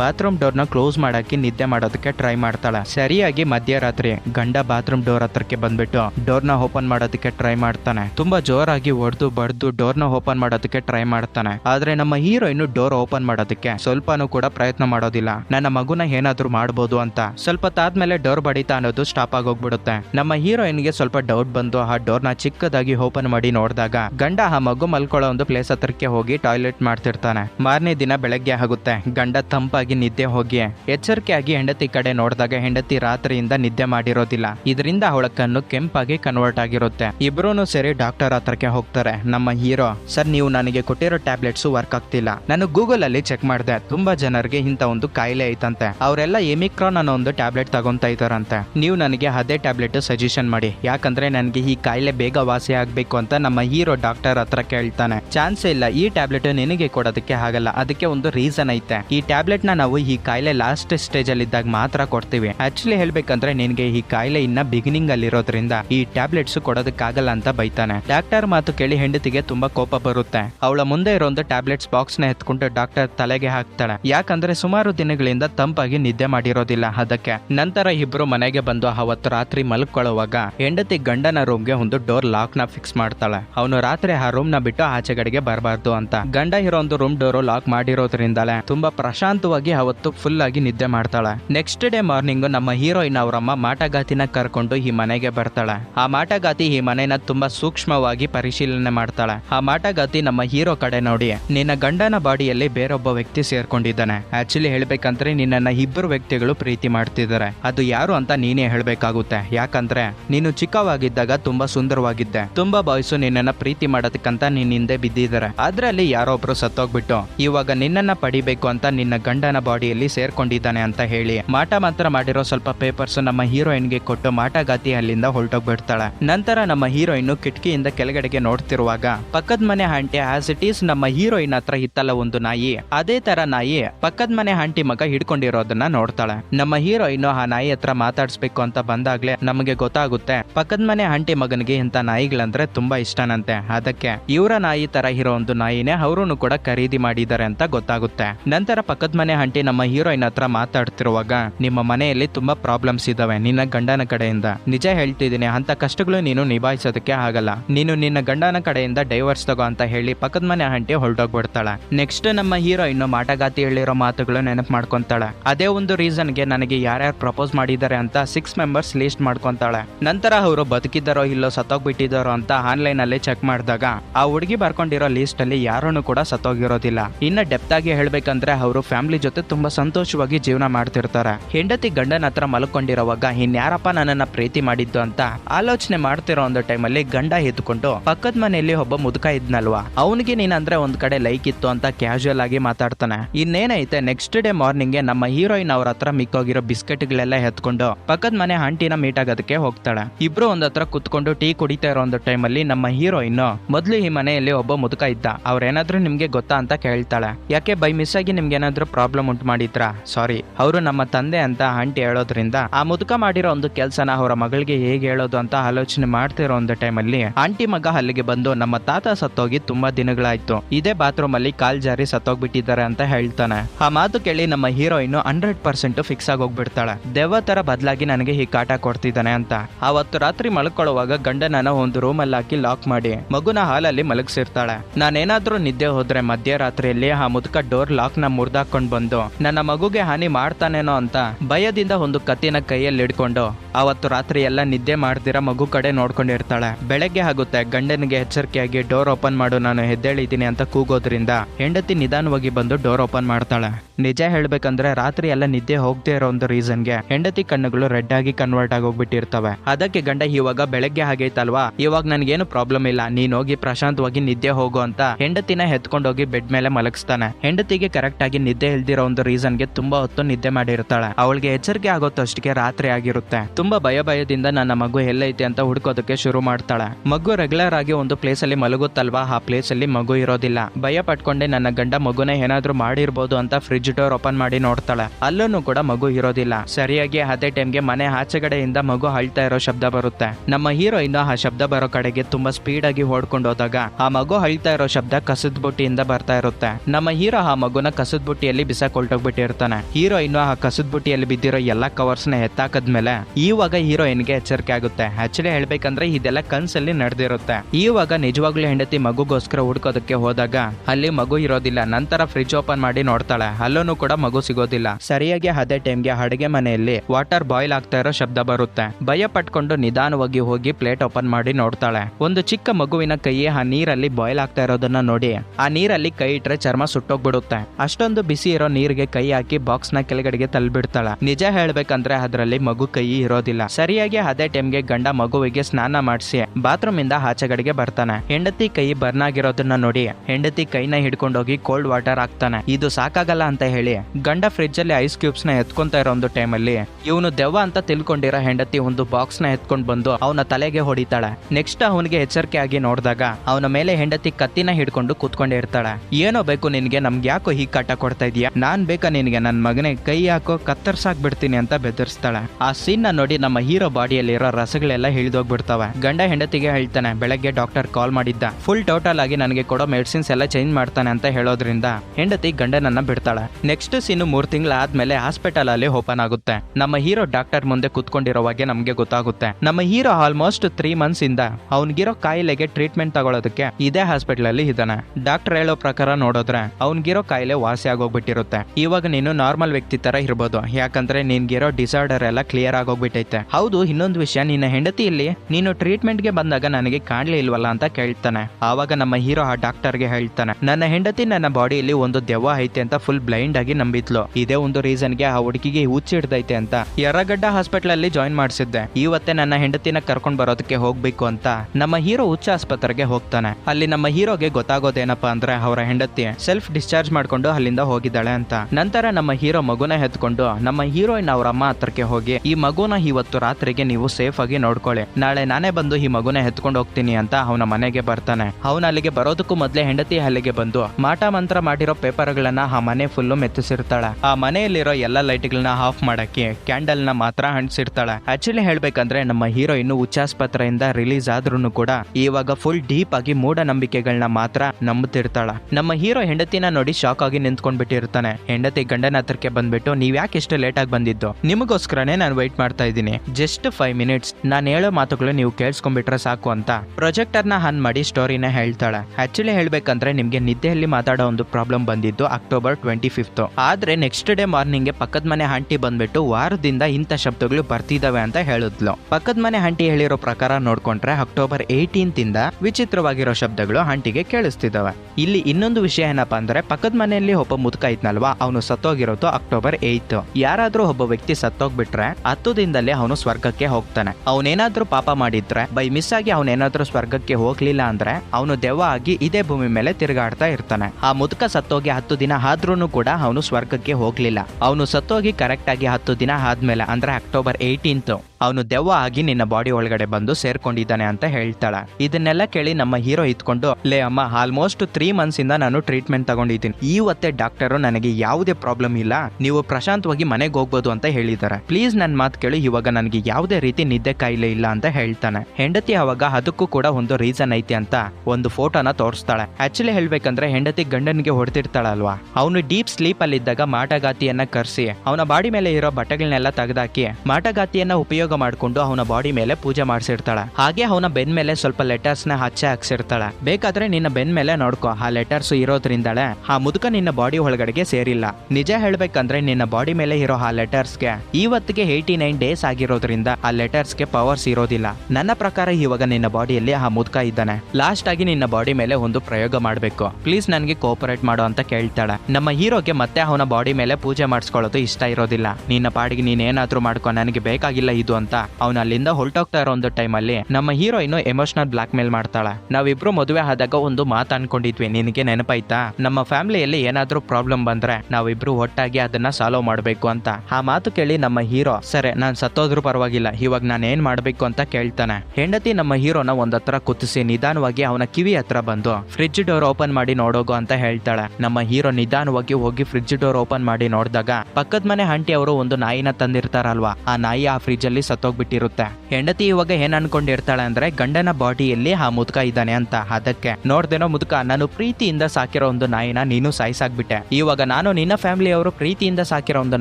ಬಾತ್ರೂಮ್ ಡೋರ್ನ ಕ್ಲೋಸ್ ಮಾಡಕ್ಕೆ ನಿದ್ದೆ ಮಾಡೋದಕ್ಕೆ ಟ್ರೈ ಮಾಡ್ತಾಳೆ. ಸರಿಯಾಗಿ ಮಧ್ಯರಾತ್ರಿ ಗಂಡ ಬಾತ್ರೂಮ್ ಡೋರ್ ಹತ್ರಕ್ಕೆ ಬಂದ್ಬಿಟ್ಟು ಡೋರ್ನ ಓಪನ್ ಮಾಡೋದಕ್ಕೆ ಟ್ರೈ ಮಾಡ್ತಾನೆ. ತುಂಬಾ ಜೋರಾಗಿ ಹೊಡೆದು ಬಡ್ದು ಡೋರ್ನ ಓಪನ್ ಮಾಡೋದಕ್ಕೆ ಟ್ರೈ ಮಾಡ್ತಾನೆ. ಆದ್ರೆ ನಮ್ಮ ಹೀರೋಯಿನ್ ಡೋರ್ ಓಪನ್ ಮಾಡೋದಕ್ಕೆ ಸ್ವಲ್ಪನೂ ಕೂಡ ಪ್ರಯತ್ನ ಮಾಡೋದಿಲ್ಲ. ನನ್ನ ಮಗುನ ಏನಾದ್ರೂ ಮಾಡ್ಬೋದು ಅಂತ. ಸ್ವಲ್ಪ ತಾದ್ಮೇಲೆ ಡೋರ್ ಬಡಿತಾ ಅನ್ನೋದು ಸ್ಟಾಪ್ ಆಗೋಗ್ಬಿಡುತ್ತೆ. ನಮ್ಮ ಹೀರೋಯಿನ್ಗೆ ಸ್ವಲ್ಪ ಡೌಟ್ ಬಂದು ಆ ಡೋರ್ನ ಚಿಕ್ಕದಾಗಿ ಓಪನ್ ಮಾಡಿ ನೋಡಿದಾಗ ಗಂಡ ಆ ಮಗು ಮಲ್ಕೊಳ್ಳೋ ಒಂದು ಪ್ಲೇಸ್ ಹತ್ರಕ್ಕೆ ಹೋಗಿ ಟಾಯ್ಲೆಟ್ ಮಾಡ್ತಿರ್ತಾನೆ. ಮಾರನೇ ದಿನ ಬೆಳಗ್ಗೆ ಆಗುತ್ತೆ. ಗಂಡ ತಂಪಾಗಿ ನಿದ್ದೆ ಹೋಗಿ ಎಚ್ಚರಿಕೆಯಾಗಿ ಹೆಂಡತಿ ಕಡೆ ನೋಡಿದಾಗ ಹೆಂಡತಿ ರಾತ್ರಿಯಿಂದ ನಿದ್ದೆ ಮಾಡಿರೋದಿಲ್ಲ. ಇದರಿಂದ ಅವಳ ಕಣ್ಣು ಕೆಂಪಾಗಿ ಕನ್ವರ್ಟ್ ಆಗಿರುತ್ತೆ ಇಬ್ರು ಸೇರಿ ಡಾಕ್ಟರ್ ಹತ್ರಕ್ಕೆ ಹೋಗ್ತಾರೆ. ನಮ್ಮ ಹೀರೋ, ಸರ್, ನೀವು ನನಗೆ ಕೊಟ್ಟಿರೋ ಟ್ಯಾಬ್ಲೆಟ್ಸ್ ವರ್ಕ್ ಆಗ್ತಿಲ್ಲ. ನಾನು ಗೂಗಲ್ ಅಲ್ಲಿ ಚೆಕ್ ಮಾಡಿದೆ. ತುಂಬಾ ಜನರಿಗೆ ಇಂತ ಒಂದು ಕಾಯಿಲೆ ಐತಂತೆ. ಅವರೆಲ್ಲ ಎಮಿಕ್ರಾನ್ ಅನ್ನೋ ಒಂದು ಟ್ಯಾಬ್ಲೆಟ್ ತಗೊಂತಾ ಇದಾರಂತೆ ನೀವು ನನಗೆ ಅದೇ ಟ್ಯಾಬ್ಲೆಟ್ ಸಜೆಷನ್ ಮಾಡಿ. ಯಾಕಂದ್ರೆ ನನಗೆ ಈ ಕಾಯಿಲೆ ಬೇಗ ವಾಸಿ ಆಗ್ಬೇಕು ಅಂತ ನಮ್ಮ ಹೀರೋ ಡಾಕ್ಟರ್ ಹತ್ರ ಕೇಳ್ತಾನೆ. ಚಾನ್ಸ್ ಇಲ್ಲ. ಈ ಟ್ಯಾಬ್ಲೆಟ್ ನಿನಗೆ ಕೊಡೋದಕ್ಕೆ ಆಗಲ್ಲ. ಅದಕ್ಕೆ ಒಂದು ರೀಸನ್ ಐತೆ. ಈ ಟ್ಯಾಬ್ಲೆಟ್ನ ನಾವು ಈ ಕಾಯಿಲೆ ಲಾಸ್ಟ್ ಸ್ಟೇಜ್ ಅಲ್ಲಿ ಇದ್ದಾಗ ಮಾತ್ರ ಕೊಡ್ತೀವಿ. ಆಕ್ಚುಲಿ ಹೇಳ್ಬೇಕಂದ್ರೆ ನಿನ್ಗೆ ಈ ಕಾಯಿಲೆ ಇನ್ನ ಬಿಗಿನಿಂಗ್ ಅಲ್ಲಿ ಇರೋದ್ರಿಂದ ಈ ಟ್ಯಾಬ್ಲೆಟ್ಸ್ ಕೊಡೋದಕ್ಕಾಗಲ್ಲ ಅಂತ ಬೈತಾನೆ. ಡಾಕ್ಟರ್ ಮಾತು ಕೇಳಿ ಹೆಂಡತಿಗೆ ತುಂಬಾ ಕೋಪ ಬರುತ್ತೆ. ಅವಳ ಮುಂದೆ ಇರೋ ಟ್ಯಾಬ್ಲೆಟ್ಸ್ ಬಾಕ್ಸ್ನ ಎತ್ಕೊಂಡು ಡಾಕ್ಟರ್ ತಲೆಗೆ ಹಾಕ್ತಾಳೆ. ಯಾಕಂದ್ರೆ ಸುಮಾರು ದಿನಗಳಿಂದ ತಂಪಾಗಿ ನಿದ್ದೆ ಮಾಡಿರೋದಿಲ್ಲ ಅದಕ್ಕೆ. ನಂತರ ಇಬ್ರು ಮನೆಗೆ ಬಂದು ಅವತ್ತು ರಾತ್ರಿ ಮಲ್ಕೊಳ್ಳುವಾಗ ಹೆಂಡತಿ ಗಂಡನ ರೂಮ್ಗೆ ಒಂದು ಡೋರ್ ಲಾಕ್ನ ಫಿಕ್ಸ್ ಮಾಡ್ತಾಳೆ. ಅವನು ರಾತ್ರಿ ಆ ರೂಮ್ನ ಬಿಟ್ಟು ಆಚೆಗಡೆಗೆ ಬರಬಾರ್ದು ಅಂತ. ಗಂಡ ಇರೋ ಒಂದು ರೂಮ್ ಡೋರ್ ಲಾಕ್ ಮಾಡಿರೋದ್ರಿಂದಲೇ ತುಂಬಾ ಪ್ರಶಾಂತವಾಗಿ ಅವತ್ತು ಫುಲ್ ಆಗಿ ನಿದ್ದೆ ಮಾಡ್ತಾಳೆ. ನೆಕ್ಸ್ಟ್ ಡೇ ಮಾರ್ನಿಂಗ್ ನಮ್ಮ ಹೀರೋಯಿನ್ ಅವರಮ್ಮ ಮಾಟಗಾತಿನ ಕರ್ಕೊಂಡು ಈ ಮನೆಗೆ ಬರ್ತಾಳೆ. ಆ ಮಾಟಗಾತಿ ಈ ಮನೆನ ತುಂಬಾ ಸೂಕ್ಷ್ಮವಾಗಿ ಪರಿಶೀಲನೆ ಮಾಡ್ತಾಳೆ. ಆ ಮಾಟಗಾತಿ ನಮ್ಮ ಹೀರೋ ಕಡೆ ನೋಡಿ, ನಿನ್ನ ಗಂಡನ ಬಾಡಿಯಲ್ಲಿ ಬೇರೊಬ್ಬ ವ್ಯಕ್ತಿ ಸೇರ್ಕೊಂಡಿದ್ದಾನೆ. ಆಕ್ಚುಲಿ ಹೇಳ್ಬೇಕಂದ್ರೆ ನಿನ್ನನ್ನ ಇಬ್ಬರು ವ್ಯಕ್ತಿಗಳು ಪ್ರೀತಿ ಮಾಡ್ತಿದ್ದಾರೆ. ಅದು ಯಾರು ಅಂತ ನೀನೇ ಹೇಳ್ಬೇಕಾಗುತ್ತೆ. ಯಾಕಂದ್ರೆ, ನೀನು ಚಿಕ್ಕವಾಗಿದ್ದಾಗ ತುಂಬಾ ಸುಂದರವಾಗಿದ್ದೆ. ತುಂಬಾ ಬಾಯ್ಸ್ ನಿನ್ನನ್ನ ಪ್ರೀತಿ ಮಾಡೋದಕ್ಕಂತ ನಿನ್ನ ಹಿಂದೆ ಬಿದ್ದಿದ್ದಾರೆ. ಅದ್ರಲ್ಲಿ ಯಾರೊಬ್ರು ಸತ್ತೋಗ್ಬಿಟ್ಟು, ಇವಾಗ ನಿನ್ನನ್ನ ಪಡಿಬೇಕು ಅಂತ ನಿನ್ನ ಗಂಡನ ಬಾಡಿಯಲ್ಲಿ ಸೇರ್ಕೊಂಡಿದ್ದಾನೆ ಅಂತ ಹೇಳಿ, ಮಾಟ ಮಾತ್ರ ಮಾಡಿರೋ ಸ್ವಲ್ಪ ಪೇಪರ್ಸ್ ನಮ್ಮ ಹೀರೋಯಿನ್ಗೆ ಕೊಟ್ಟು ಮಾಟಗಾತಿ ಅಲ್ಲಿಂದ ಹೊರಟೋಗ್ಬಿಡ್ತಾಳೆ. ನಂತರ ನಮ್ಮ ಹೀರೋಯಿನ್ ಕಿಟಕಿಯಿಂದ ಕೆಳಗಡೆಗೆ ನೋಡ್ತಿರುವಾಗ, ಪಕ್ಕದ ಮನೆ ಆಂಟಿ ಆಸ್ ಇಟ್ ಈಸ್ ನಮ್ಮ ಹೀರೋಯಿನ್ ಹತ್ರ ಇತ್ತಲ್ಲ ಒಂದು ನಾಯಿ. ಅದೇ ತರ ನಾಯಿ ಪಕ್ಕದ ಮನೆ ಆಂಟಿ ಮಗ ಹಿಡ್ಕೊಂಡಿರೋದನ್ನ ನೋಡ್ತಾಳೆ. ನಮ್ಮ ಹೀರೋಯಿನ್ ಆ ನಾಯಿ ಹತ್ರ ಮಾತಾಡಿಸ್ಬೇಕು ಅಂತ ಬಂದಾಗ್ಲೇ ನಮಗೆ ಗೊತ್ತಾಗುತ್ತೆ, ಪಕ್ಕದ ಮನೆ ಆಂಟಿ ಮಗನಿಗೆ ಇಂಥ ನಾಯಿಗಳಂದ್ರೆ ತುಂಬಾ ಇಷ್ಟನಂತೆ. ಅದಕ್ಕೆ ಇವರ ನಾಯಿ ತರ ಇರೋ ಒಂದು ನಾಯಿನೇ ಅವರು ಕೂಡ ಖರೀದಿ ಮಾಡಿದ್ದಾರೆ ಅಂತ ಗೊತ್ತಾಗುತ್ತೆ. ನಂತರ ಪಕ್ಕದ ಮನೆ ಆಂಟಿ ನಮ್ಮ ಹೀರೋಯಿನ್ ಹತ್ರ ಮಾತಾಡ್ತಿರುವಾಗ, ನಿಮ್ಮ ಮನೆಯಲ್ಲಿ ತುಂಬಾ ಪ್ರಾಬ್ಲಮ್ಸ್ ಇದಾವೆ ನಿನ್ನ ಗಂಡನ ಕಡೆಯಿಂದ. ನಿಜ ಹೇಳ್ತಿದ್ದೀನಿ, ಅಂತ ಕಷ್ಟಗಳು ನೀನು ನಿಭಾಯಿಸೋದಕ್ಕೆ ಆಗಲ್ಲ. ನೀನು ನಿನ್ನ ಗಂಡನ ಕಡೆಯಿಂದ ಡೈವರ್ಸ್ ತಗೋ ಅಂತ ಹೇಳಿ ಪಕ್ಕದ ಮನೆ ಆಂಟಿ ಹೊರಟೋಗ್ಬಿಡ್ತಾಳೆ. ನೆಕ್ಸ್ಟ್ ನಮ್ಮ ಹೀರೋಯಿನ್ ಮಾಟಗಾತಿ ಹೇಳಿರೋ ಮಾತುಗಳು ನೆನಪು ಮಾಡ್ಕೊಂತಾಳೆ. ಅದೇ ಒಂದು ರೀಸನ್ಗೆ ನನಗೆ ಯಾರ್ಯಾರು ಪ್ರಪೋಸ್ ಮಾಡಿದ್ದಾರೆ ಅಂತ ಸಿಕ್ಸ್ ಮೆಂಬರ್ಸ್ ಲಿಸ್ಟ್ ಮಾಡ್ಕೊಂತಾಳೆ. ನಂತರ ಅವರು ಬದುಕಿದ್ದಾರೋ ಇಲ್ಲೋ ಸತ್ತೋಗ್ಬಿಟ್ಟಿದ್ದಾರೋ ಅಂತ ಆನ್ಲೈನ್ ಅಲ್ಲಿ ಚೆಕ್ ಮಾಡಿದಾಗ, ಆ ಹುಡುಗಿ ಬರ್ಕೊಂಡಿರೋ ಲಿಸ್ಟ್ ಅಲ್ಲಿ ಯಾರನ್ನು ಕೂಡ ಸತ್ತೋಗಿರೋದಿಲ್ಲ. ಇನ್ನ ಡೆಪ್ತ್ ಆಗಿ ಹೇಳ್ಬೇಕಂದ್ರೆ ಅವರು ಫ್ಯಾಮಿಲಿ ಜೊತೆ ತುಂಬಾ ಸಂತೋಷವಾಗಿ ಜೀವನ ಮಾಡ್ತಿರ್ತಾರೆ. ಹೆಂಡತಿ ಗಂಡನ ಹತ್ರ ಮಲ್ಕೊಂಡಿರುವಾಗ ಇನ್ಯಾರಪ್ಪ ನನ್ನನ್ನ ಪ್ರೀತಿ ಮಾಡಿದ್ದು ಅಂತ ಆಲೋಚನೆ ಮಾಡ್ತಿರೋ ಒಂದು ಟೈಮಲ್ಲಿ ಗಂಡ ಎದ್ದುಕೊಂಡು ಪಕ್ಕದ ಮನೆಯಲ್ಲಿ ಒಬ್ಬ ಮುದುಕ ಇದ್ನಲ್ವಾ? ಅವನಿಗೆ ನೀನಂದ್ರೆ ಒಂದ್ ಕಡೆ ಲೈಕ್ ಇತ್ತು ಅಂತ ಕ್ಯಾಶುಯಲ್ ಆಗಿ ಮಾತಾಡ್ತಾನೆ. ಇನ್ನೇನೈತೆ ನೆಕ್ಸ್ಟ್ ಡೇ ಮಾರ್ನಿಂಗ್ ನಮ್ಮ ಹೀರೋಯಿನ್ ಅವ್ರ ಹತ್ರ ಮಿಕ್ಕೋಗಿರೋ ಬಿಸ್ಕೆಟ್ ಗಳೆಲ್ಲ ಎತ್ಕೊಂಡು ಪಕ್ಕದ ಮನೆ ಆಂಟಿನ ಮೀಟ್ ಆಗೋದಕ್ಕೆ ಹೋಗ್ತಾಳೆ. ಇಬ್ರು ಒಂದ್ ಹತ್ರ ಕುತ್ಕೊಂಡು ಟೀ ಕುಡಿತಾ ಇರೋ ಒಂದು ಟೈಮಲ್ಲಿ ನಮ್ಮ ಹೀರೋಯಿನ್ ಮೊದ್ಲು ಈ ಮನೆಯಲ್ಲಿ ಒಬ್ಬ ಮುದುಕ ಇದ್ದ. ಅವ್ರೇನಾದ್ರೂ ನಿಮ್ಗೆ ಗೊತ್ತಾ ಅಂತ ಕೇಳ್ತಾಳೆ. ಯಾಕೆ ಬೈ ಮಿಸ್ ಆಗಿ ನಿಮ್ಗೆ ಏನಾದ್ರೂ ಪ್ರಾಬ್ಲಮ್ ಉಂಟು ಮಾಡಿದ್ರಾ? ಸಾರಿ ಅವರು ನಮ್ಮ ತಂದೆ ಅಂತ ಆಂಟಿ ಹೇಳೋದ್ರಿಂದ ಆ ಮುದುಕ ಮಾಡಿರೋ ಒಂದು ಕೆಲ್ಸನ ಅವರ ಮಗಳಿಗೆ ಹೇಗೆ ಹೇಳೋದು ಅಂತ ಆಲೋಚನೆ ಮಾಡ್ತಿರೋ ಒಂದು ಟೈಮಲ್ಲಿ ಆಂಟಿ ಮಗ ಅಲ್ಲಿಗೆ ಬಂದು ನಮ್ಮ ತಾತ ಸತ್ತೋಗಿ ತುಂಬಾ ದಿನಗಳಾಯ್ತು. ಇದೇ ಬಾತ್ರೂಮ್ ಅಲ್ಲಿ ಕಾಲ್ ಜಾರಿ ಸತ್ತೋಗ್ಬಿಟ್ಟಿದ್ದಾರೆ ಅಂತ ಹೇಳ್ತಾನೆ. ಆ ಮಾತು ಕೇಳಿ ನಮ್ಮ ಹೀರೋಯಿನ್ ಹಂಡ್ರೆಡ್ ಪರ್ಸೆಂಟ್ ಫಿಕ್ಸ್ ಆಗಿ ಹೋಗ್ಬಿಡ್ತಾಳೆ. ದೆವ್ವ ತರ ಬದಲಾಗಿ ನನಗೆ ಈ ಕಾಟ ಕೊಡ್ತಿದ್ದಾನೆ ಅಂತ. ಅವತ್ತು ರಾತ್ರಿ ಮಲ್ಕೊಳ್ಳುವಾಗ ಗಂಡನನ್ನ ಒಂದು ರೂಮ್ ಅಲ್ಲಿ ಹಾಕಿ ಲಾಕ್ ಮಾಡಿ ಮಗುನ ಹಾಲಲ್ಲಿ ಮಲಗಿಸಿರ್ತಾಳೆ. ನಾನೇನಾದ್ರೂ ನಿದ್ದೆ ಹೋದ್ರೆ ಮಧ್ಯರಾತ್ರಿಯಲ್ಲಿ ಆ ಮುದುಕ ಡೋರ್ ಲಾಕ್ನ ಮುರ್ದಾಕೊಂಡ್ ಬಂದು ನನ್ನ ಮಗುಗೆ ಹಾನಿ ಮಾಡ್ತಾನೇನೋ ಅಂತ ಭಯದಿಂದ ಒಂದು ಕತ್ತಿನ ಕೈಯಲ್ಲಿ ಹಿಡ್ಕೊಂಡು ಅವತ್ತು ರಾತ್ರಿ ಎಲ್ಲ ನಿದ್ದೆ ಮಾಡ್ದಿರ ಮಗು ಕಡೆ ನೋಡ್ಕೊಂಡಿರ್ತಾಳೆ. ಬೆಳಗ್ಗೆ ಆಗುತ್ತೆ. ಗಂಡನಿಗೆ ಎಚ್ಚರಿಕೆಯಾಗಿ ಡೋರ್ ಓಪನ್ ಮಾಡು. ನಾನು ಹೆದ್ದೇಳಿದ್ದೀನಿ ಅಂತ ಕೂಗೋದ್ರಿಂದ ಹೆಂಡತಿ ನಿಧಾನವಾಗಿ ಬಂದು ಡೋರ್ ಓಪನ್ ಮಾಡ್ತಾಳೆ. ನಿಜ ಹೇಳ್ಬೇಕಂದ್ರೆ ರಾತ್ರಿ ಎಲ್ಲ ನಿದ್ದೆ ಹೋಗ್ದೇ ಇರೋ ಒಂದು ರೀಸನ್ಗೆ ಹೆಂಡತಿ ಕಣ್ಣುಗಳು ರೆಡ್ ಆಗಿ ಕನ್ವರ್ಟ್ ಆಗೋಗ್ಬಿಟ್ಟಿರ್ತವೆ. ಅದಕ್ಕೆ ಗಂಡ, ಇವಾಗ ಬೆಳಗ್ಗೆ ಆಗೈತಲ್ವಾ ಇವಾಗ ನನ್ಗೇನು ಪ್ರಾಬ್ಲಮ್ ಇಲ್ಲ. ನೀನ್ ಹೋಗಿ ಪ್ರಶಾಂತವಾಗಿ ನಿದ್ದೆ ಹೋಗು ಅಂತ ಹೆಂಡತಿನ ಎತ್ಕೊಂಡೋಗಿ ಬೆಡ್ ಮೇಲೆ ಮಲಗಿಸ್ತಾನೆ. ಹೆಂಡತಿಗೆ ಕರೆಕ್ಟ್ ಆಗಿ ನಿದ್ದೆ ಇಲ್ದಿರೋ ಒಂದು ರೀಸನ್ಗೆ ತುಂಬಾ ಹೊತ್ತು ನಿದ್ದೆ ಮಾಡಿರ್ತಾಳೆ. ಅವಳಿಗೆ ಅವಳಿಗೆ ಎಚ್ಚರಿಕೆ ಆಗೋತಷ್ಟಕ್ಕೆ ರಾತ್ರಿ ಆಗಿರುತ್ತೆ. ತುಂಬಾ ಭಯ ಭಯದಿಂದ ನನ್ನ ಮಗು ಎಲ್ಲೈತೆ ಅಂತ ಹುಡುಕೋದಕ್ಕೆ ಶುರು ಮಾಡ್ತಾಳೆ. ಮಗು ರೆಗ್ಯುಲರ್ ಆಗಿ ಒಂದು ಪ್ಲೇಸ್ ಅಲ್ಲಿ ಮಲಗುತ್ತಲ್ವಾ? ಆ ಪ್ಲೇಸ್ ಅಲ್ಲಿ ಮಗು ಇರೋದಿಲ್ಲ. ಭಯ ಪಟ್ಕೊಂಡೆ ನನ್ನ ಗಂಡ ಮಗುನ ಏನಾದ್ರೂ ಮಾಡಿರ್ಬೋದು ಅಂತ ಫ್ರಿಡ್ಜ್ ಡೋರ್ ಓಪನ್ ಮಾಡಿ ನೋಡ್ತಾಳೆ. ಅಲ್ಲೂ ಕೂಡ ಮಗು ಇರೋದಿಲ್ಲ. ಸರಿಯಾಗಿ ಅದೇ ಟೈಮ್ಗೆ ಮನೆ ಆಚೆಗಡೆಯಿಂದ ಮಗು ಅಳ್ತಾ ಇರೋ ಶಬ್ದ ಬರುತ್ತೆ. ನಮ್ಮ ಹೀರೋಯಿನ್ ಆ ಶಬ್ದ ಬರೋ ಕಡೆಗೆ ತುಂಬಾ ಸ್ಪೀಡ್ ಆಗಿ ಓಡ್ಕೊಂಡು ಹೋದಾಗ, ಆ ಮಗು ಅಳ್ತಾ ಇರೋ ಶಬ್ದ ಕಸದ ಬುಟ್ಟಿಯಿಂದ ಬರ್ತಾ ಇರುತ್ತೆ. ನಮ್ಮ ಹೀರೋ ಆ ಮಗುನ ಕಸದ ಬುಟ್ಟಿಯಲ್ಲಿ ಬಿಸಾಕೊಳ್ತೋಗ್ಬಿಟ್ಟಿರ್ತಾನೆ ಹೀರೋಯಿನ್ ಆ ಕಸದ ಬುಟ್ಟಿಯಲ್ಲಿ ಬಿದ್ದಿರೋ ಎಲ್ಲಾ ಕವರ್ಸ್ನ ಎತ್ತಾಕದ್ಮೇಲೆ ಇವಾಗ ಹೀರೋಯಿನ್ಗೆ ಎಚ್ಚರಿಕೆ ಆಗುತ್ತೆ. ಆಕ್ಚುಲಿ ಹೇಳ್ಬೇಕಂದ್ರೆ ಇದೆಲ್ಲ ಕನ್ಸಲ್ಲಿ ನಡೆದಿರುತ್ತೆ. ಈವಾಗ ನಿಜವಾಗ್ಲೂ ಹೆಂಡತಿ ಮಗುಗೋಸ್ಕರ ಹುಡ್ಕೋದಕ್ಕೆ ಹೋದಾಗ ಅಲ್ಲಿ ಮಗು ಇರೋದಿಲ್ಲ. ನಂತರ ಫ್ರಿಡ್ಜ್ ಓಪನ್ ಮಾಡಿ ನೋಡ್ತಾಳೆ. ಅಲ್ಲೂ ಕೂಡ ಮಗು ಸಿಗೋದಿಲ್ಲ. ಸರಿಯಾಗಿ ಅದೇ ಟೈಮ್ಗೆ ಅಡುಗೆ ಮನೆಯಲ್ಲಿ ವಾಟರ್ ಬಾಯ್ಲ್ ಆಗ್ತಾ ಇರೋ ಶಬ್ದ ಬರುತ್ತೆ. ಭಯ ಪಟ್ಕೊಂಡು ನಿಧಾನವಾಗಿ ಹೋಗಿ ಪ್ಲೇಟ್ ಓಪನ್ ಮಾಡಿ ನೋಡ್ತಾಳೆ. ಒಂದು ಚಿಕ್ಕ ಮಗುವಿನ ಕೈಯೇ ಆ ನೀರಲ್ಲಿ ಬಾಯ್ಲ್ ಆಗ್ತಾ ಇರೋದನ್ನ ನೋಡಿ ಆ ನೀರಲ್ಲಿ ಕೈ ಇಟ್ರೆ ಚರ್ಮ ಸುಟ್ಟೋಗ್ಬಿಡುತ್ತೆ. ಅಷ್ಟೊಂದು ಬಿಸಿ ಇರೋ ನೀರಿಗೆ ಕೈ ಹಾಕಿ ಬಾಕ್ಸ್ನ ಕೆಳಗಡೆಗೆ ತಳ್ಳಿಬಿಡ್ತಾಳೆ. ನಿಜ ಹೇಳ್ಬೇಕಂದ್ರೆ ಅದರಲ್ಲಿ ಮಗು ಕೈ ಇರೋದಿಲ್ಲ. ಸರಿಯಾಗಿ ಅದೇ ಟೈಮ್ಗೆ ಗಂಡ ಮಗುವಿಗೆ ಸ್ನಾನ ಮಾಡಿಸಿ ಬಾತ್ರೂಮ್ ಇಂದ ಆಚೆಗಡೆಗೆ ಬರ್ತಾನೆ. ಹೆಂಡತಿ ಕೈ ಬರ್ನ್ ಆಗಿರೋದನ್ನ ನೋಡಿ, ಹೆಂಡತಿ ಕೈನ ಹಿಡ್ಕೊಂಡೋಗಿ ಕೋಲ್ಡ್ ವಾಟರ್ ಹಾಕ್ತಾನೆ. ಇದು ಸಾಕಾಗಲ್ಲ ಅಂತ ಹೇಳಿ, ಗಂಡ ಫ್ರಿಡ್ಜ್ ಅಲ್ಲಿ ಐಸ್ ಕ್ಯೂಬ್ಸ್ನ ಎತ್ಕೊಂತ ಇರೋ ಒಂದು ಟೈಮಲ್ಲಿ, ಇವನು ದೆವ್ವ ಅಂತ ತಿಳ್ಕೊಂಡಿರೋ ಹೆಂಡತಿ ಒಂದು ಬಾಕ್ಸ್ನ ಎತ್ಕೊಂಡ್ ಬಂದು ಅವನ ತಲೆಗೆ ಹೊಡಿತಾಳೆ. ನೆಕ್ಸ್ಟ್ ಅವನಿಗೆ ಎಚ್ಚರಿಕೆ ಆಗಿ ನೋಡಿದಾಗ, ಅವನ ಮೇಲೆ ಹೆಂಡತಿ ಕತ್ತಿನ ಹಿಡ್ಕೊಂಡು ಕೂತ್ಕೊಂಡಿರ್ತಾಳೆ ಏನೋ ಬೇಕು ನಿನ್ಗೆ ನಮ್ಗೆ ಯಾಕೋ ಹೀಗೆ ಕಾಟ ಕೊಡ್ತಾ ಇದೀಯಾ? ನಾನ್ ಬೇಕಾ ನಿನ್ಗೆ? ನನ್ ಮಗನೇ ಕೈ ಹಾಕೋ ಕತ್ತರ್ಸಾಕ್ ಬಿಡ್ತೀನಿ ಅಂತ ಬೆದರಿಸ್ತಾಳೆ. ಆ ಸೀನ್ ನೋಡಿ ನಮ್ಮ ಹೀರೋ ಬಾಡಿಯಲ್ಲಿರೋ ರಸಗಳೆಲ್ಲ ಹಿಡಿದೋಗ್ಬಿಡ್ತಾವೆ ಗಂಡ ಹೆಂಡತಿಗೆ ಹೇಳ್ತಾನೆ, ಬೆಳಗ್ಗೆ ಡಾಕ್ಟರ್ ಕಾಲ್ ಮಾಡಿದ್ದ. ಫುಲ್ ಟೋಟಲ್ ಆಗಿ ನನಗೆ ಕೊಡೋ ಮೆಡಿಸಿನ್ಸ್ ಎಲ್ಲ ಚೇಂಜ್ ಮಾಡ್ತಾನೆ ಅಂತ ಹೇಳೋದ್ರಿಂದ ಹೆಂಡತಿ ಗಂಡನನ್ನ ಬಿಡ್ತಾಳೆ. ನೆಕ್ಸ್ಟ್ ಸೀನು ಮೂರ್ ತಿಂಗಳ ಆದ್ಮೇಲೆ ಹಾಸ್ಪಿಟಲ್ ಅಲ್ಲಿ ಓಪನ್ ಆಗುತ್ತೆ. ನಮ್ಮ ಹೀರೋ ಡಾಕ್ಟರ್ ಮುಂದೆ ಕುತ್ಕೊಂಡಿರೋವಾಗೆ ನಮ್ಗೆ ಗೊತ್ತಾಗುತ್ತೆ. ನಮ್ಮ ಹೀರೋ ಆಲ್ಮೋಸ್ಟ್ ತ್ರೀ ಮಂತ್ಸ್ ಇಂದ ಅವ್ನಿಗಿರೋ ಕಾಯಿಲೆಗೆ ಟ್ರೀಟ್ಮೆಂಟ್ ತಗೊಳ್ಳೋದಕ್ಕೆ ಇದೇ ಹಾಸ್ಪಿಟಲ್ ಅಲ್ಲಿ ಇದ್ದಾನೆ. ಡಾಕ್ಟರ್ ಹೇಳೋ ಪ್ರಕಾರ ನೋಡೋದ್ರೆ ಅವ್ನಿಗಿರೋ ಕಾಯಿಲೆ ವಾಸಿ ಆಗೋಗ್ಬಿಟ್ಟಿರುತ್ತೆ. ಇವಾಗ ನೀನು ನಾರ್ಮಲ್ ವ್ಯಕ್ತಿ ತರ ಇರ್ಬೋದು. ಯಾಕಂದ್ರೆ ನಿನ್ಗಿರೋ ಡಿಸಾರ್ಡರ್ ಎಲ್ಲ ಕ್ಲಿಯರ್ ಆಗೋಗ್ಬಿಟ್ಟೈತೆ. ಹೌದು, ಇನ್ನೊಂದು ವಿಷಯ, ನಿನ್ನ ಹೆಂಡತಿಯಲ್ಲಿ ನೀನು ಟ್ರೀಟ್ಮೆಂಟ್ಗೆ ಬಂದಾಗ ನನಗೆ ಕಾಣ್ಲೇ ಇಲ್ವಲ್ಲ ಅಂತ ಕೇಳ್ತಾನೆ. ಆವಾಗ ನಮ್ಮ ಹೀರೋ ಆ ಡಾಕ್ಟರ್ಗೆ ಹೇಳ್ತಾನೆ, ನನ್ನ ಹೆಂಡತಿ ನನ್ನ ಬಾಡಿಯಲ್ಲಿ ಒಂದು ದೆವ್ವ ಐತೆ ಅಂತ ಫುಲ್ ಬ್ಲೈಂಡ್ ಆಗಿ ನಂಬಿದ್ಲು. ಇದೇ ಒಂದು ರೀಸನ್ಗೆ ಆ ಹುಡುಗಿಗೆ ಹುಚ್ಚು ಹಿಡ್ದೈತೆ ಅಂತ ಯರಗಡ್ಡ ಹಾಸ್ಪಿಟಲ್ ಅಲ್ಲಿ ಜಾಯಿನ್ ಮಾಡಿಸಿದ್ದೆ. ಇವತ್ತೇ ನನ್ನ ಹೆಂಡತಿನ ಕರ್ಕೊಂಡ್ ಬರೋದಕ್ಕೆ ಹೋಗ್ಬೇಕು ಅಂತ. ನಮ್ಮ ಹೀರೋ ಹುಚ್ಚ ಆಸ್ಪತ್ರೆಗೆ ಹೋಗ್ತಾನೆ. ಅಲ್ಲಿ ನಮ್ಮ ಹೀರೋಗೆ ಗೊತ್ತಾಗೋದೇನಪ್ಪ ಅಂದ್ರೆ ಅವರ ಹೆಂಡತಿ ಸೆಲ್ಫ್ ಡಿಸ್ಚಾರ್ಜ್ ಮಾಡ್ಕೊಂಡು ಅಲ್ಲಿಂದ ಹೋಗಿದ್ದಾಳೆ ಅಂತ. ನಂತರ ನಮ್ಮ ಹೀರೋ ಮಗುನ ಎತ್ಕೊಂಡು ನಮ್ಮ ಹೀರೋಯಿನ್ ಅವ್ರ ಅಮ್ಮ ಹತ್ರಕ್ಕೆ ಹೋಗಿ, ಈ ಮಗುನ ಇವತ್ತು ರಾತ್ರಿಗೆ ನೀವು ಸೇಫ್ ಆಗಿ ನೋಡ್ಕೊಳ್ಳಿ. ನಾಳೆ ನಾನೇ ಬಂದು ಈ ಮಗುನ ಎತ್ಕೊಂಡು ಹೋಗ್ತೀನಿ ಅಂತ ಅವನ ಮನೆಗೆ ಬರ್ತಾನೆ. ಅವನ ಅಲ್ಲಿಗೆ ಬರೋದಕ್ಕೂ ಮೊದ್ಲೇ ಹೆಂಡತಿ ಅಲ್ಲಿಗೆ ಬಂದು, ಮಾಟ ಮಂತ್ರ ಮಾಡಿರೋ ಪೇಪರ್ಗಳನ್ನ ಆ ಮನೆ ಫುಲ್ಲು ಮೆತ್ತಿಸಿರ್ತಾಳೆ. ಆ ಮನೆಯಲ್ಲಿರೋ ಎಲ್ಲ ಲೈಟ್ಗಳನ್ನ ಆಫ್ ಮಾಡಕ್ಕೆ ಕ್ಯಾಂಡಲ್ನ ಮಾತ್ರ ಹಂಡ್ಸಿರ್ತಾಳೆ ಆಕ್ಚುಲಿ ಹೇಳ್ಬೇಕಂದ್ರೆ ನಮ್ಮ ಹೀರೋ ಇನ್ನು ಉಚ್ಚಾಸ್ಪತ್ರೆಯಿಂದ ರಿಲೀಸ್ ಆದ್ರೂ ಕೂಡ ಇವಾಗ ಫುಲ್ ಡೀಪ್ ಆಗಿ ಮೂಢನಂಬಿಕೆಗಳನ್ನ ಮಾತ್ರ ನಂಬುತ್ತಿರ್ತಾಳ ನಮ್ಮ ಹೀರೋ ಹೆಂಡತಿನ ನೋಡಿ ಶಾಕ್ ಆಗಿ ನಿಂತ್ಕೊಂಡ್ ಬಿಟ್ಟಿರ್ತಾನೆ ಹೆಂಡತಿ ಗಂಡನ ಹತ್ರಕ್ಕೆ ಬಂದ್ಬಿಟ್ಟು ನೀವ್ ಯಾಕೆ ಇಷ್ಟು ಲೇಟ್ ಆಗಿ ಬಂದಿದ್ದು. ನಿಮಗೋಸ್ಕರನೇ ನಾನು ವೈಟ್ ಮಾಡ್ತಾ ಇದ್ದೀನಿ. ಜಸ್ಟ್ ಫೈವ್ ಮಿನಿಟ್ಸ್ ನಾನು ಹೇಳೋ ಮಾತುಗಳು ನೀವು ಕೇಳಿಸ್ಕೊಂಡ್ಬಿಟ್ರೆ ಸಾಕು ಅಂತ. ಪ್ರೊಜೆಕ್ಟರ್ನ ಹನ್ ಮಾಡಿ ಸ್ಟೋರಿನ ಹೇಳ್ತಾಳೆ. ಆಕ್ಚುಲಿ ಹೇಳ್ಬೇಕಂದ್ರೆ ನಿಮ್ಗೆ ನಿದ್ದೆಯಲ್ಲಿ ಮಾತಾಡೋ ಒಂದು ಪ್ರಾಬ್ಲಮ್ ಬಂದಿದ್ದು ಅಕ್ಟೋಬರ್ ಟ್ವೆಂಟಿ ಫಿಫ್ತ್ ಆದ್ರೆ ನೆಕ್ಸ್ಟ್ ಡೇ ಮಾರ್ನಿಂಗ್ ಪಕ್ಕದ ಮನೆ ಆಂಟಿ ಬಂದ್ಬಿಟ್ಟು ವಾರದಿಂದ ಇಂಥ ಶಬ್ದಗಳು ಬರ್ತಿದ್ದಾವೆ ಅಂತ ಹೇಳಿದ್ಲು. ಪಕ್ಕದ ಮನೆ ಆಂಟಿ ಹೇಳಿರೋ ಪ್ರಕಾರ ನೋಡ್ಕೊಂಡ್ರೆ ಅಕ್ಟೋಬರ್ ಏಯ್ಟೀನ್ತ್ ಇಂದ ವಿಚಿತ್ರವಾಗಿರೋ ಶಬ್ದಗಳು ಆಂಟಿಗೆ ಕೇಳಿಸ್ತಿದ್ದಾವೆ ಇಲ್ಲಿ ಇನ್ನೊಂದು ವಿಷಯ ಏನಪ್ಪಾ ಅಂದ್ರೆ ಪಕ್ಕದ ಮನೆಯಲ್ಲಿ ಒಬ್ಬ ಮುದುಕ ಇದ್ನಲ್ವಾ? ಅವನು ಸತ್ತೋಗಿರೋದು ಅಕ್ಟೋಬರ್ ಏಯ್ತ್ ಯಾರಾದ್ರೂ ಒಬ್ಬ ವ್ಯಕ್ತಿ ಸತ್ತೋಗ್ಬಿಟ್ರೆ ಹತ್ತು ದಿನದಲ್ಲಿ ಅವನು ಸ್ವರ್ಗಕ್ಕೆ ಹೋಗ್ತಾನೆ. ಅವನೇನಾದ್ರೂ ಪಾಪ ಮಾಡಿದ್ರೆ, ಬೈ ಮಿಸ್ ಆಗಿ ಅವನೇನಾದ್ರೂ ಸ್ವರ್ಗಕ್ಕೆ ಹೋಗ್ಲಿಲ್ಲ ಅಂದ್ರೆ ಅವನು ದೆವ್ವ ಆಗಿ ಇದೇ ಭೂಮಿ ಮೇಲೆ ತಿರುಗಾಡ್ತಾ ಇರ್ತಾನೆ. ಆ ಮುದುಕ ಸತ್ತೋಗಿ ಹತ್ತು ದಿನ ಆದ್ರೂ ಕೂಡ ಅವನು ಸ್ವರ್ಗಕ್ಕೆ ಹೋಗ್ಲಿಲ್ಲ. ಅವನು ಸತ್ತೋಗಿ ಕರೆಕ್ಟ್ ಆಗಿ ಹತ್ತು ದಿನ ಆದ್ಮೇಲೆ ಅಂದ್ರೆ ಅಕ್ಟೋಬರ್ ಏಯ್ಟೀನ್ತ್ ಅವನು ದೆವ್ವ ಆಗಿ ನಿನ್ನ ಬಾಡಿ ಒಳಗಡೆ ಬಂದು ಸೇರ್ಕೊಂಡಿದ್ದಾನೆ ಅಂತ ಹೇಳ್ತಾಳೆ. ಇದನ್ನೆಲ್ಲ ಕೇಳಿ ನಮ್ಮ ಹೀರೋ ಇದ್ಕೊಂಡು, ಲೇ ಅಮ್ಮ ಆಲ್ಮೋಸ್ಟ್ ತ್ರೀ ಮಂತ್ಸ್ ಇಂದ ನಾನು ಟ್ರೀಟ್ಮೆಂಟ್ ತಗೊಂಡಿದ್ದೀನಿ. ಇವತ್ತೇ ಡಾಕ್ಟರು ನನಗೆ ಯಾವುದೇ ಪ್ರಾಬ್ಲಮ್ ಇಲ್ಲ. ನೀವು ಪ್ರಶಾಂತವಾಗಿ ಮನೆಗೆ ಹೋಗ್ಬೋದು ಅಂತ ಹೇಳಿದ್ದಾರೆ. ಪ್ಲೀಸ್ ನನ್ನ ಮಾತು ಕೇಳಿ, ಇವಾಗ ನನಗೆ ಯಾವುದೇ ರೀತಿ ನಿದ್ದೆ ಕಾಯಿಲೆ ಇಲ್ಲ ಅಂತ ಹೇಳ್ತಾನೆ. ಹೆಂಡತಿ ಅವಾಗ ಅದಕ್ಕೂ ಕೂಡ ಒಂದು ರೀಸನ್ ಐತಿ ಅಂತ ಒಂದು ಫೋಟೋನ ತೋರಿಸ್ತಾಳೆ. ಆಕ್ಚುಲಿ ಹೇಳ್ಬೇಕಂದ್ರೆ ಹೆಂಡತಿ ಗಂಡನಿಗೆ ಹೊಡೆದಿರ್ತಾಳಲ್ವಾ ಅವನು ಡೀಪ್ ಸ್ಲೀಪ್ ಅಲ್ಲಿದ್ದಾಗ ಮಾಟಗಾತಿಯನ್ನ ಕರೆಸಿ, ಅವನ ಬಾಡಿ ಮೇಲೆ ಇರೋ ಬಟ್ಟೆಗಳನ್ನೆಲ್ಲ ತೆಗೆದಾಕಿ, ಮಾಟಗಾತಿಯನ್ನ ಉಪಯೋಗ ಮಾಡ್ಕೊಂಡು ಅವನ ಬಾಡಿ ಮೇಲೆ ಪೂಜೆ ಮಾಡಿಸಿರ್ತಾಳೆ. ಹಾಗೆ ಅವನ ಬೆನ್ ಮೇಲೆ ಸ್ವಲ್ಪ ಲೆಟರ್ಸ್ನ ಹಚ್ಚೆ ಹಾಕ್ಸಿರ್ತಾಳೆ. ಬೇಕಾದ್ರೆ ನಿನ್ನ ಬೆನ್ ಮೇಲೆ ನೋಡ್ಕೊ, ಆ ಲೆಟರ್ಸ್ ಇರೋದ್ರಿಂದಲೇ. ಆ ಮುದುಕ ನಿನ್ನ ಬಾಡಿ ಒಳಗಡೆಗೆ ಸೇರಿಲ್ಲ. ನಿಜ ಹೇಳ್ಬೇಕಂದ್ರೆ ನಿನ್ನ ಬಾಡಿ ಮೇಲೆ ಇರೋ ಆ ಲೆಟರ್ಸ್ಗೆ. ಇವತ್ತಿಗೆ ಏಯ್ಟಿ ನೈನ್ ಡೇಸ್ ಆಗಿರೋದ್ರಿಂದ ಆ ಲೆಟರ್ಸ್ಗೆ ಪವರ್ಸ್ ಇರೋದಿಲ್ಲ. ನನ್ನ ಪ್ರಕಾರ ಇವಾಗ ನಿನ್ನ ಬಾಡಿಯಲ್ಲಿ ಆ ಮುದುಕ ಇದ್ದಾನೆ. ಲಾಸ್ಟ್ ಆಗಿ ನಿನ್ನ ಬಾಡಿ ಮೇಲೆ ಒಂದು ಪ್ರಯೋಗ ಮಾಡಬೇಕು. ಪ್ಲೀಸ್ ನನಗೆ ಕೋಪರೇಟ್ ಮಾಡು ಅಂತ ಕೇಳ್ತಾಳೆ. ನಮ್ಮ ಹೀರೋಗೆ ಮತ್ತೆ ಅವನ ಬಾಡಿ ಮೇಲೆ ಪೂಜೆ ಮಾಡಿಸ್ಕೊಳ್ಳೋದು ಇಷ್ಟ ಇರೋದಿಲ್ಲ. ನಿನ್ನ ಪಾಡಿಗೆ ನೀನೇನಾದ್ರೂ ಮಾಡ್ಕೊ, ನನಗೆ ಬೇಕಾಗಿಲ್ಲ ಇದು. ಹೋಗ್ಬೋದು ಅಂತ. ಅವನ ಅಲ್ಲಿಂದ ಹೊರಟೋಗ್ತಾ ಇರೋ ಒಂದು ಟೈಮಲ್ಲಿ ನಮ್ಮ ಹೀರೋಯಿನ್ ಎಮೋಷನಲ್ ಬ್ಲಾಕ್ ಮೇಲ್ ಮಾಡ್ತಾಳೆ. ನಾವಿಬ್ರು ಮದುವೆ ಆದಾಗ ಒಂದು ಮಾತು ಅನ್ಕೊಂಡಿದ್ವಿ. ನಿನಗೆ ನೆನಪಾಯ್ತಾ? ನಮ್ಮ ಫ್ಯಾಮಿಲಿಯಲ್ಲಿ ಏನಾದ್ರೂ ಪ್ರಾಬ್ಲಮ್ ಬಂದ್ರೆ ನಾವಿಬ್ರು ಒಟ್ಟಾಗಿ ಅದನ್ನ ಸಾಲ್ವ್ ಮಾಡಬೇಕು ಅಂತ. ಆ ಮಾತು ಕೇಳಿ ನಮ್ಮ ಹೀರೋ, ಸರಿ, ನಾನ್ ಸತ್ತೋದ್ರು ಪರವಾಗಿಲ್ಲ. ಇವಾಗ ನಾನು ಏನ್ ಮಾಡ್ಬೇಕು ಅಂತ ಕೇಳ್ತಾನೆ. ಹೆಂಡತಿ ನಮ್ಮ ಹೀರೋನ ಒಂದತ್ರ ಕುತ್ತಿಸಿ ನಿಧಾನವಾಗಿ ಅವನ ಕಿವಿ ಹತ್ರ ಬಂದು, ಫ್ರಿಡ್ಜ್ ಡೋರ್ ಓಪನ್ ಮಾಡಿ ನೋಡೋಗು ಅಂತ ಹೇಳ್ತಾಳೆ. ನಮ್ಮ ಹೀರೋ ನಿಧಾನವಾಗಿ ಹೋಗಿ ಫ್ರಿಡ್ಜ್ ಡೋರ್ ಓಪನ್ ಮಾಡಿ ನೋಡಿದಾಗ, ಪಕ್ಕದ ಮನೆ ಆಂಟಿ ಅವರು ಒಂದು ನಾಯಿನ ತಂದಿರ್ತಾರಲ್ವಾ? ಆ ನಾಯಿ ಆ ಫ್ರಿಡ್ಜ್ ಅಲ್ಲಿ ಸತ್ತೋಗ್ಬಿಟ್ಟಿರುತ್ತೆ. ಹೆಂಡತಿ ಇವಾಗ ಏನ್ ಅನ್ಕೊಂಡಿರ್ತಾಳೆ ಅಂದ್ರೆ ಗಂಡನ ಬಾಡಿಯಲ್ಲಿ ಆ ಮುದುಕ ಇದ್ದಾನೆ ಅಂತ. ಅದಕ್ಕೆ ನೋಡ್ದೇನೋ ಮುದುಕ, ನಾನು ಪ್ರೀತಿಯಿಂದ ಸಾಕಿರೋ ಒಂದು ನಾಯಿನ ನೀನು ಸಾಯಿಸಾಕ್ಬಿಟ್ಟೆ ಇವಾಗ ನಾನು ನಿನ್ನ ಫ್ಯಾಮಿಲಿ ಅವರು ಪ್ರೀತಿಯಿಂದ ಸಾಕಿರೋ ಒಂದು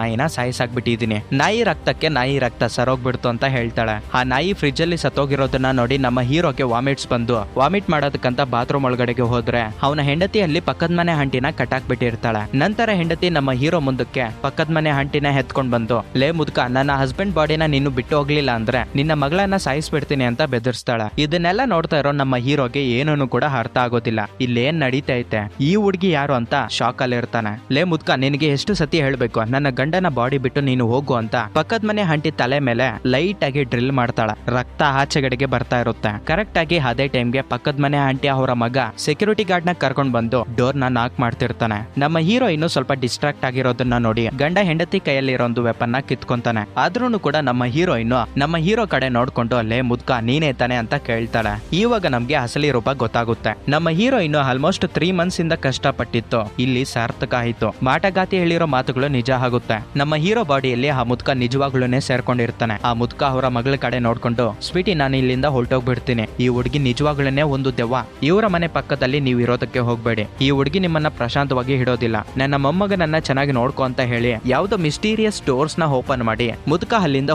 ನಾಯಿನ ಸಾಯಿಸಾಕ್ಬಿಟ್ಟಿದೀನಿ ನಾಯಿ ರಕ್ತಕ್ಕೆ ನಾಯಿ ರಕ್ತ ಸರೋಗ್ಬಿಡ್ತು ಅಂತ ಹೇಳ್ತಾಳೆ. ಆ ನಾಯಿ ಫ್ರಿಡ್ಜ್ ಅಲ್ಲಿ ಸತ್ತೋಗಿರೋದನ್ನ ನೋಡಿ ನಮ್ಮ ಹೀರೋಗೆ ವಾಮಿಟ್ಸ್ ಬಂದು. ವಾಮಿಟ್ ಮಾಡೋದಕ್ಕಂತ ಬಾತ್ರೂಮ್ ಒಳಗಡೆಗೆ ಹೋದ್ರೆ ಅವನ ಹೆಂಡತಿಯಲ್ಲಿ ಪಕ್ಕದ ಮನೆ ಹಂಟಿನ ಕಟ್ಟಾಕ್ಬಿಟ್ಟಿರ್ತಾಳೆ. ನಂತರ ಹೆಂಡತಿ ನಮ್ಮ ಹೀರೋ ಮುಂದಕ್ಕೆ ಪಕ್ಕದ ಮನೆ ಹಂಟಿನ ಎತ್ಕೊಂಡ್ ಬಂದು, ಲೇ ಮುದ್ಕ, ನನ್ನ ಹಸ್ಬೆಂಡ್ ಬಾಡಿನ ನೀನು ಬಿಟ್ಟು ಹೋಗ್ಲಿಲ್ಲ ಅಂದ್ರೆ ನಿನ್ನ ಮಗಳನ್ನ ಸಾಯಿಸ್ಬಿಡ್ತೀನಿ ಅಂತ ಬೆದರ್ಸ್ತಾಳೆ. ಇದನ್ನೆಲ್ಲ ನೋಡ್ತಾ ಇರೋ ನಮ್ಮ ಹೀರೋಗೆ ಏನೂ ಕೂಡ ಅರ್ಥ ಆಗೋದಿಲ್ಲ. ಇಲ್ಲೇನ್ ಏನ್ ಐತೆ ಈ ಹುಡುಗಿ ಯಾರು ಅಂತ ಶಾಕ್ ಅಲ್ಲಿ ಇರ್ತಾನೆ. ಲೇ ಮುದ್ಕ, ನಿನಗೆ ಎಷ್ಟು ಸತಿ ಹೇಳ್ಬೇಕು? ನನ್ನ ಗಂಡನ ಬಾಡಿ ಬಿಟ್ಟು ನೀನು ಹೋಗು ಅಂತ. ಪಕ್ಕದ ಮನೆ ಹಂಟಿ ತಲೆ ಮೇಲೆ ಲೈಟ್ ಆಗಿ ಡ್ರಿಲ್ ಮಾಡ್ತಾಳ. ರಕ್ತ ಆಚೆಗಡೆಗೆ ಬರ್ತಾ ಇರುತ್ತೆ. ಕರೆಕ್ಟ್ ಆಗಿ ಅದೇ ಟೈಮ್ಗೆ ಪಕ್ಕದ ಮನೆ ಆಂಟಿ ಅವರ ಮಗ ಸೆಕ್ಯೂರಿಟಿ ಗಾರ್ಡ್ನ ಕರ್ಕೊಂಡ್ ಬಂದು ಡೋರ್ನ ನಾಕ್ ಮಾಡ್ತಿರ್ತಾನೆ. ನಮ್ಮ ಹೀರೋ ಇನ್ನು ಸ್ವಲ್ಪ ಡಿಸ್ಟ್ರಾಕ್ಟ್ ಆಗಿರೋದನ್ನ ನೋಡಿ ಗಂಡ ಹೆಂಡತಿ ಕೈಯಲ್ಲಿ ಇರೋ ಒಂದು ವೆಪನ್ನ ಕಿತ್ಕೊಂತಾನೆ. ಆದ್ರೂ ಕೂಡ ನಮ್ಮ ಹೀರೋಯಿನ್ ನಮ್ಮ ಹೀರೋ ಕಡೆ ನೋಡ್ಕೊಂಡು ಅಲ್ಲೇ ಮುದ್ಕ ನೀನೇ ತಾನೆ ಅಂತ ಕೇಳ್ತಾಳೆ. ಇವಾಗ ನಮ್ಗೆ ಅಸಲಿ ರೂಪ ಗೊತ್ತಾಗುತ್ತೆ. ನಮ್ಮ ಹೀರೋಯಿನ್ ಆಲ್ಮೋಸ್ಟ್ ತ್ರೀ ಮಂತ್ಸ್ ಇಂದ ಕಷ್ಟಪಟ್ಟಿತ್ತು. ಇಲ್ಲಿ ಸಾರ್ಥಕ ಆಯ್ತು. ಮಾಟಗಾತಿ ಹೇಳಿರೋ ಮಾತುಗಳು ನಿಜ ಆಗುತ್ತೆ. ನಮ್ಮ ಹೀರೋ ಬಾಡಿಯಲ್ಲಿ ಆ ಮುದ್ಕ ನಿಜವಾಗ್ಲೂನೇ ಸೇರ್ಕೊಂಡಿರ್ತಾನೆ. ಆ ಮುದ್ಕ ಅವರ ಮಗಳ ಕಡೆ ನೋಡ್ಕೊಂಡು, ಸ್ವೀಟಿ, ನಾನು ಇಲ್ಲಿಂದ ಹೊರಟೋಗ್ಬಿಡ್ತೀನಿ. ಈ ಹುಡುಗಿ ನಿಜವಾಗ್ಲೂನೇ ಒಂದು ದೆವ್ವ. ಇವರ ಮನೆ ಪಕ್ಕದಲ್ಲಿ ನೀವು ಇರೋದಕ್ಕೆ ಹೋಗ್ಬೇಡಿ. ಈ ಹುಡುಗಿ ನಿಮ್ಮನ್ನ ಪ್ರಶಾಂತವಾಗಿ ಹಿಡೋದಿಲ್ಲ. ನನ್ನ ಮೊಮ್ಮಗನನ್ನ ಚೆನ್ನಾಗಿ ನೋಡ್ಕೊ ಅಂತ ಹೇಳಿ, ಯಾವ್ದೋ ಮಿಸ್ಟೀರಿಯಸ್ ಡೋರ್ಸ್ನ ಓಪನ್ ಮಾಡಿ ಮುದ್ಕ ಅಲ್ಲಿಂದ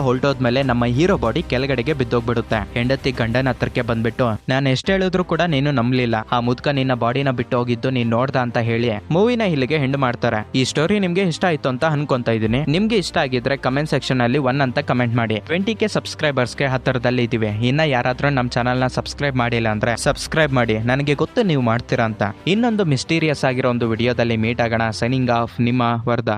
ಹೊರಟೋದ್ಮೇಲೆ ನಮ್ಮ ಹೀರೋ ಬಾಡಿ ಕೆಳಗಡೆಗೆ ಬಿದ್ದೋಗ್ಬಿಡುತ್ತೆ. ಹೆಂಡತಿ ಗಂಡನ ಹತ್ರಕ್ಕೆ ಬಂದ್ಬಿಟ್ಟು, ನಾನು ಎಷ್ಟು ಹೇಳಿದ್ರು ಕೂಡ ನೀನು ನಂಬಲಿಲ್ಲ. ಆ ಮುದ್ಕ ನಿನ್ನ ಬಾಡಿನ ಬಿಟ್ಟು ಹೋಗಿದ್ದು ನೀನ್ ನೋಡ್ದ ಅಂತ ಹೇಳಿ. ಮೂವಿನ ಇಲ್ಲಿಗೆ ಹೆಂಡ್ ಮಾಡ್ತಾರೆ. ಈ ಸ್ಟೋರಿ ನಿಮ್ಗೆ ಇಷ್ಟ ಆಯ್ತು ಅಂತ ಅನ್ಕೊಂತ ಇದೀನಿ ನಿಮ್ಗೆ ಇಷ್ಟ ಆಗಿದ್ರೆ ಕಮೆಂಟ್ ಸೆಕ್ಷನ್ ಅಲ್ಲಿ ಒನ್ ಅಂತ ಕಮೆಂಟ್ ಮಾಡಿ. ಟ್ವೆಂಟಿ ಕೆ ಸಬ್ಸ್ಕ್ರೈಬರ್ಸ್ಗೆ ಹತ್ತಿರದಲ್ಲಿ ಇದೀವಿ. ಇನ್ನ ಯಾರಾದ್ರೂ ನಮ್ಮ ನ ಸಬ್ಸ್ಕ್ರೈಬ್ ಮಾಡಿಲ್ಲ ಅಂದ್ರೆ ಸಬ್ಸ್ಕ್ರೈಬ್ ಮಾಡಿ. ನನಗೆ ಗೊತ್ತು ನೀವು ಮಾಡ್ತೀರಾ ಅಂತ. ಇನ್ನೊಂದು ಮಿಸ್ಟೀರಿಯಸ್ ಆಗಿರೋ ಒಂದು ವಿಡಿಯೋದಲ್ಲಿ ಮೀಟ್ ಆಗೋಣ. ಸೈನಿಂಗ್ ಆಫ್ ನಿಮ್ಮ ವರ್ಧ.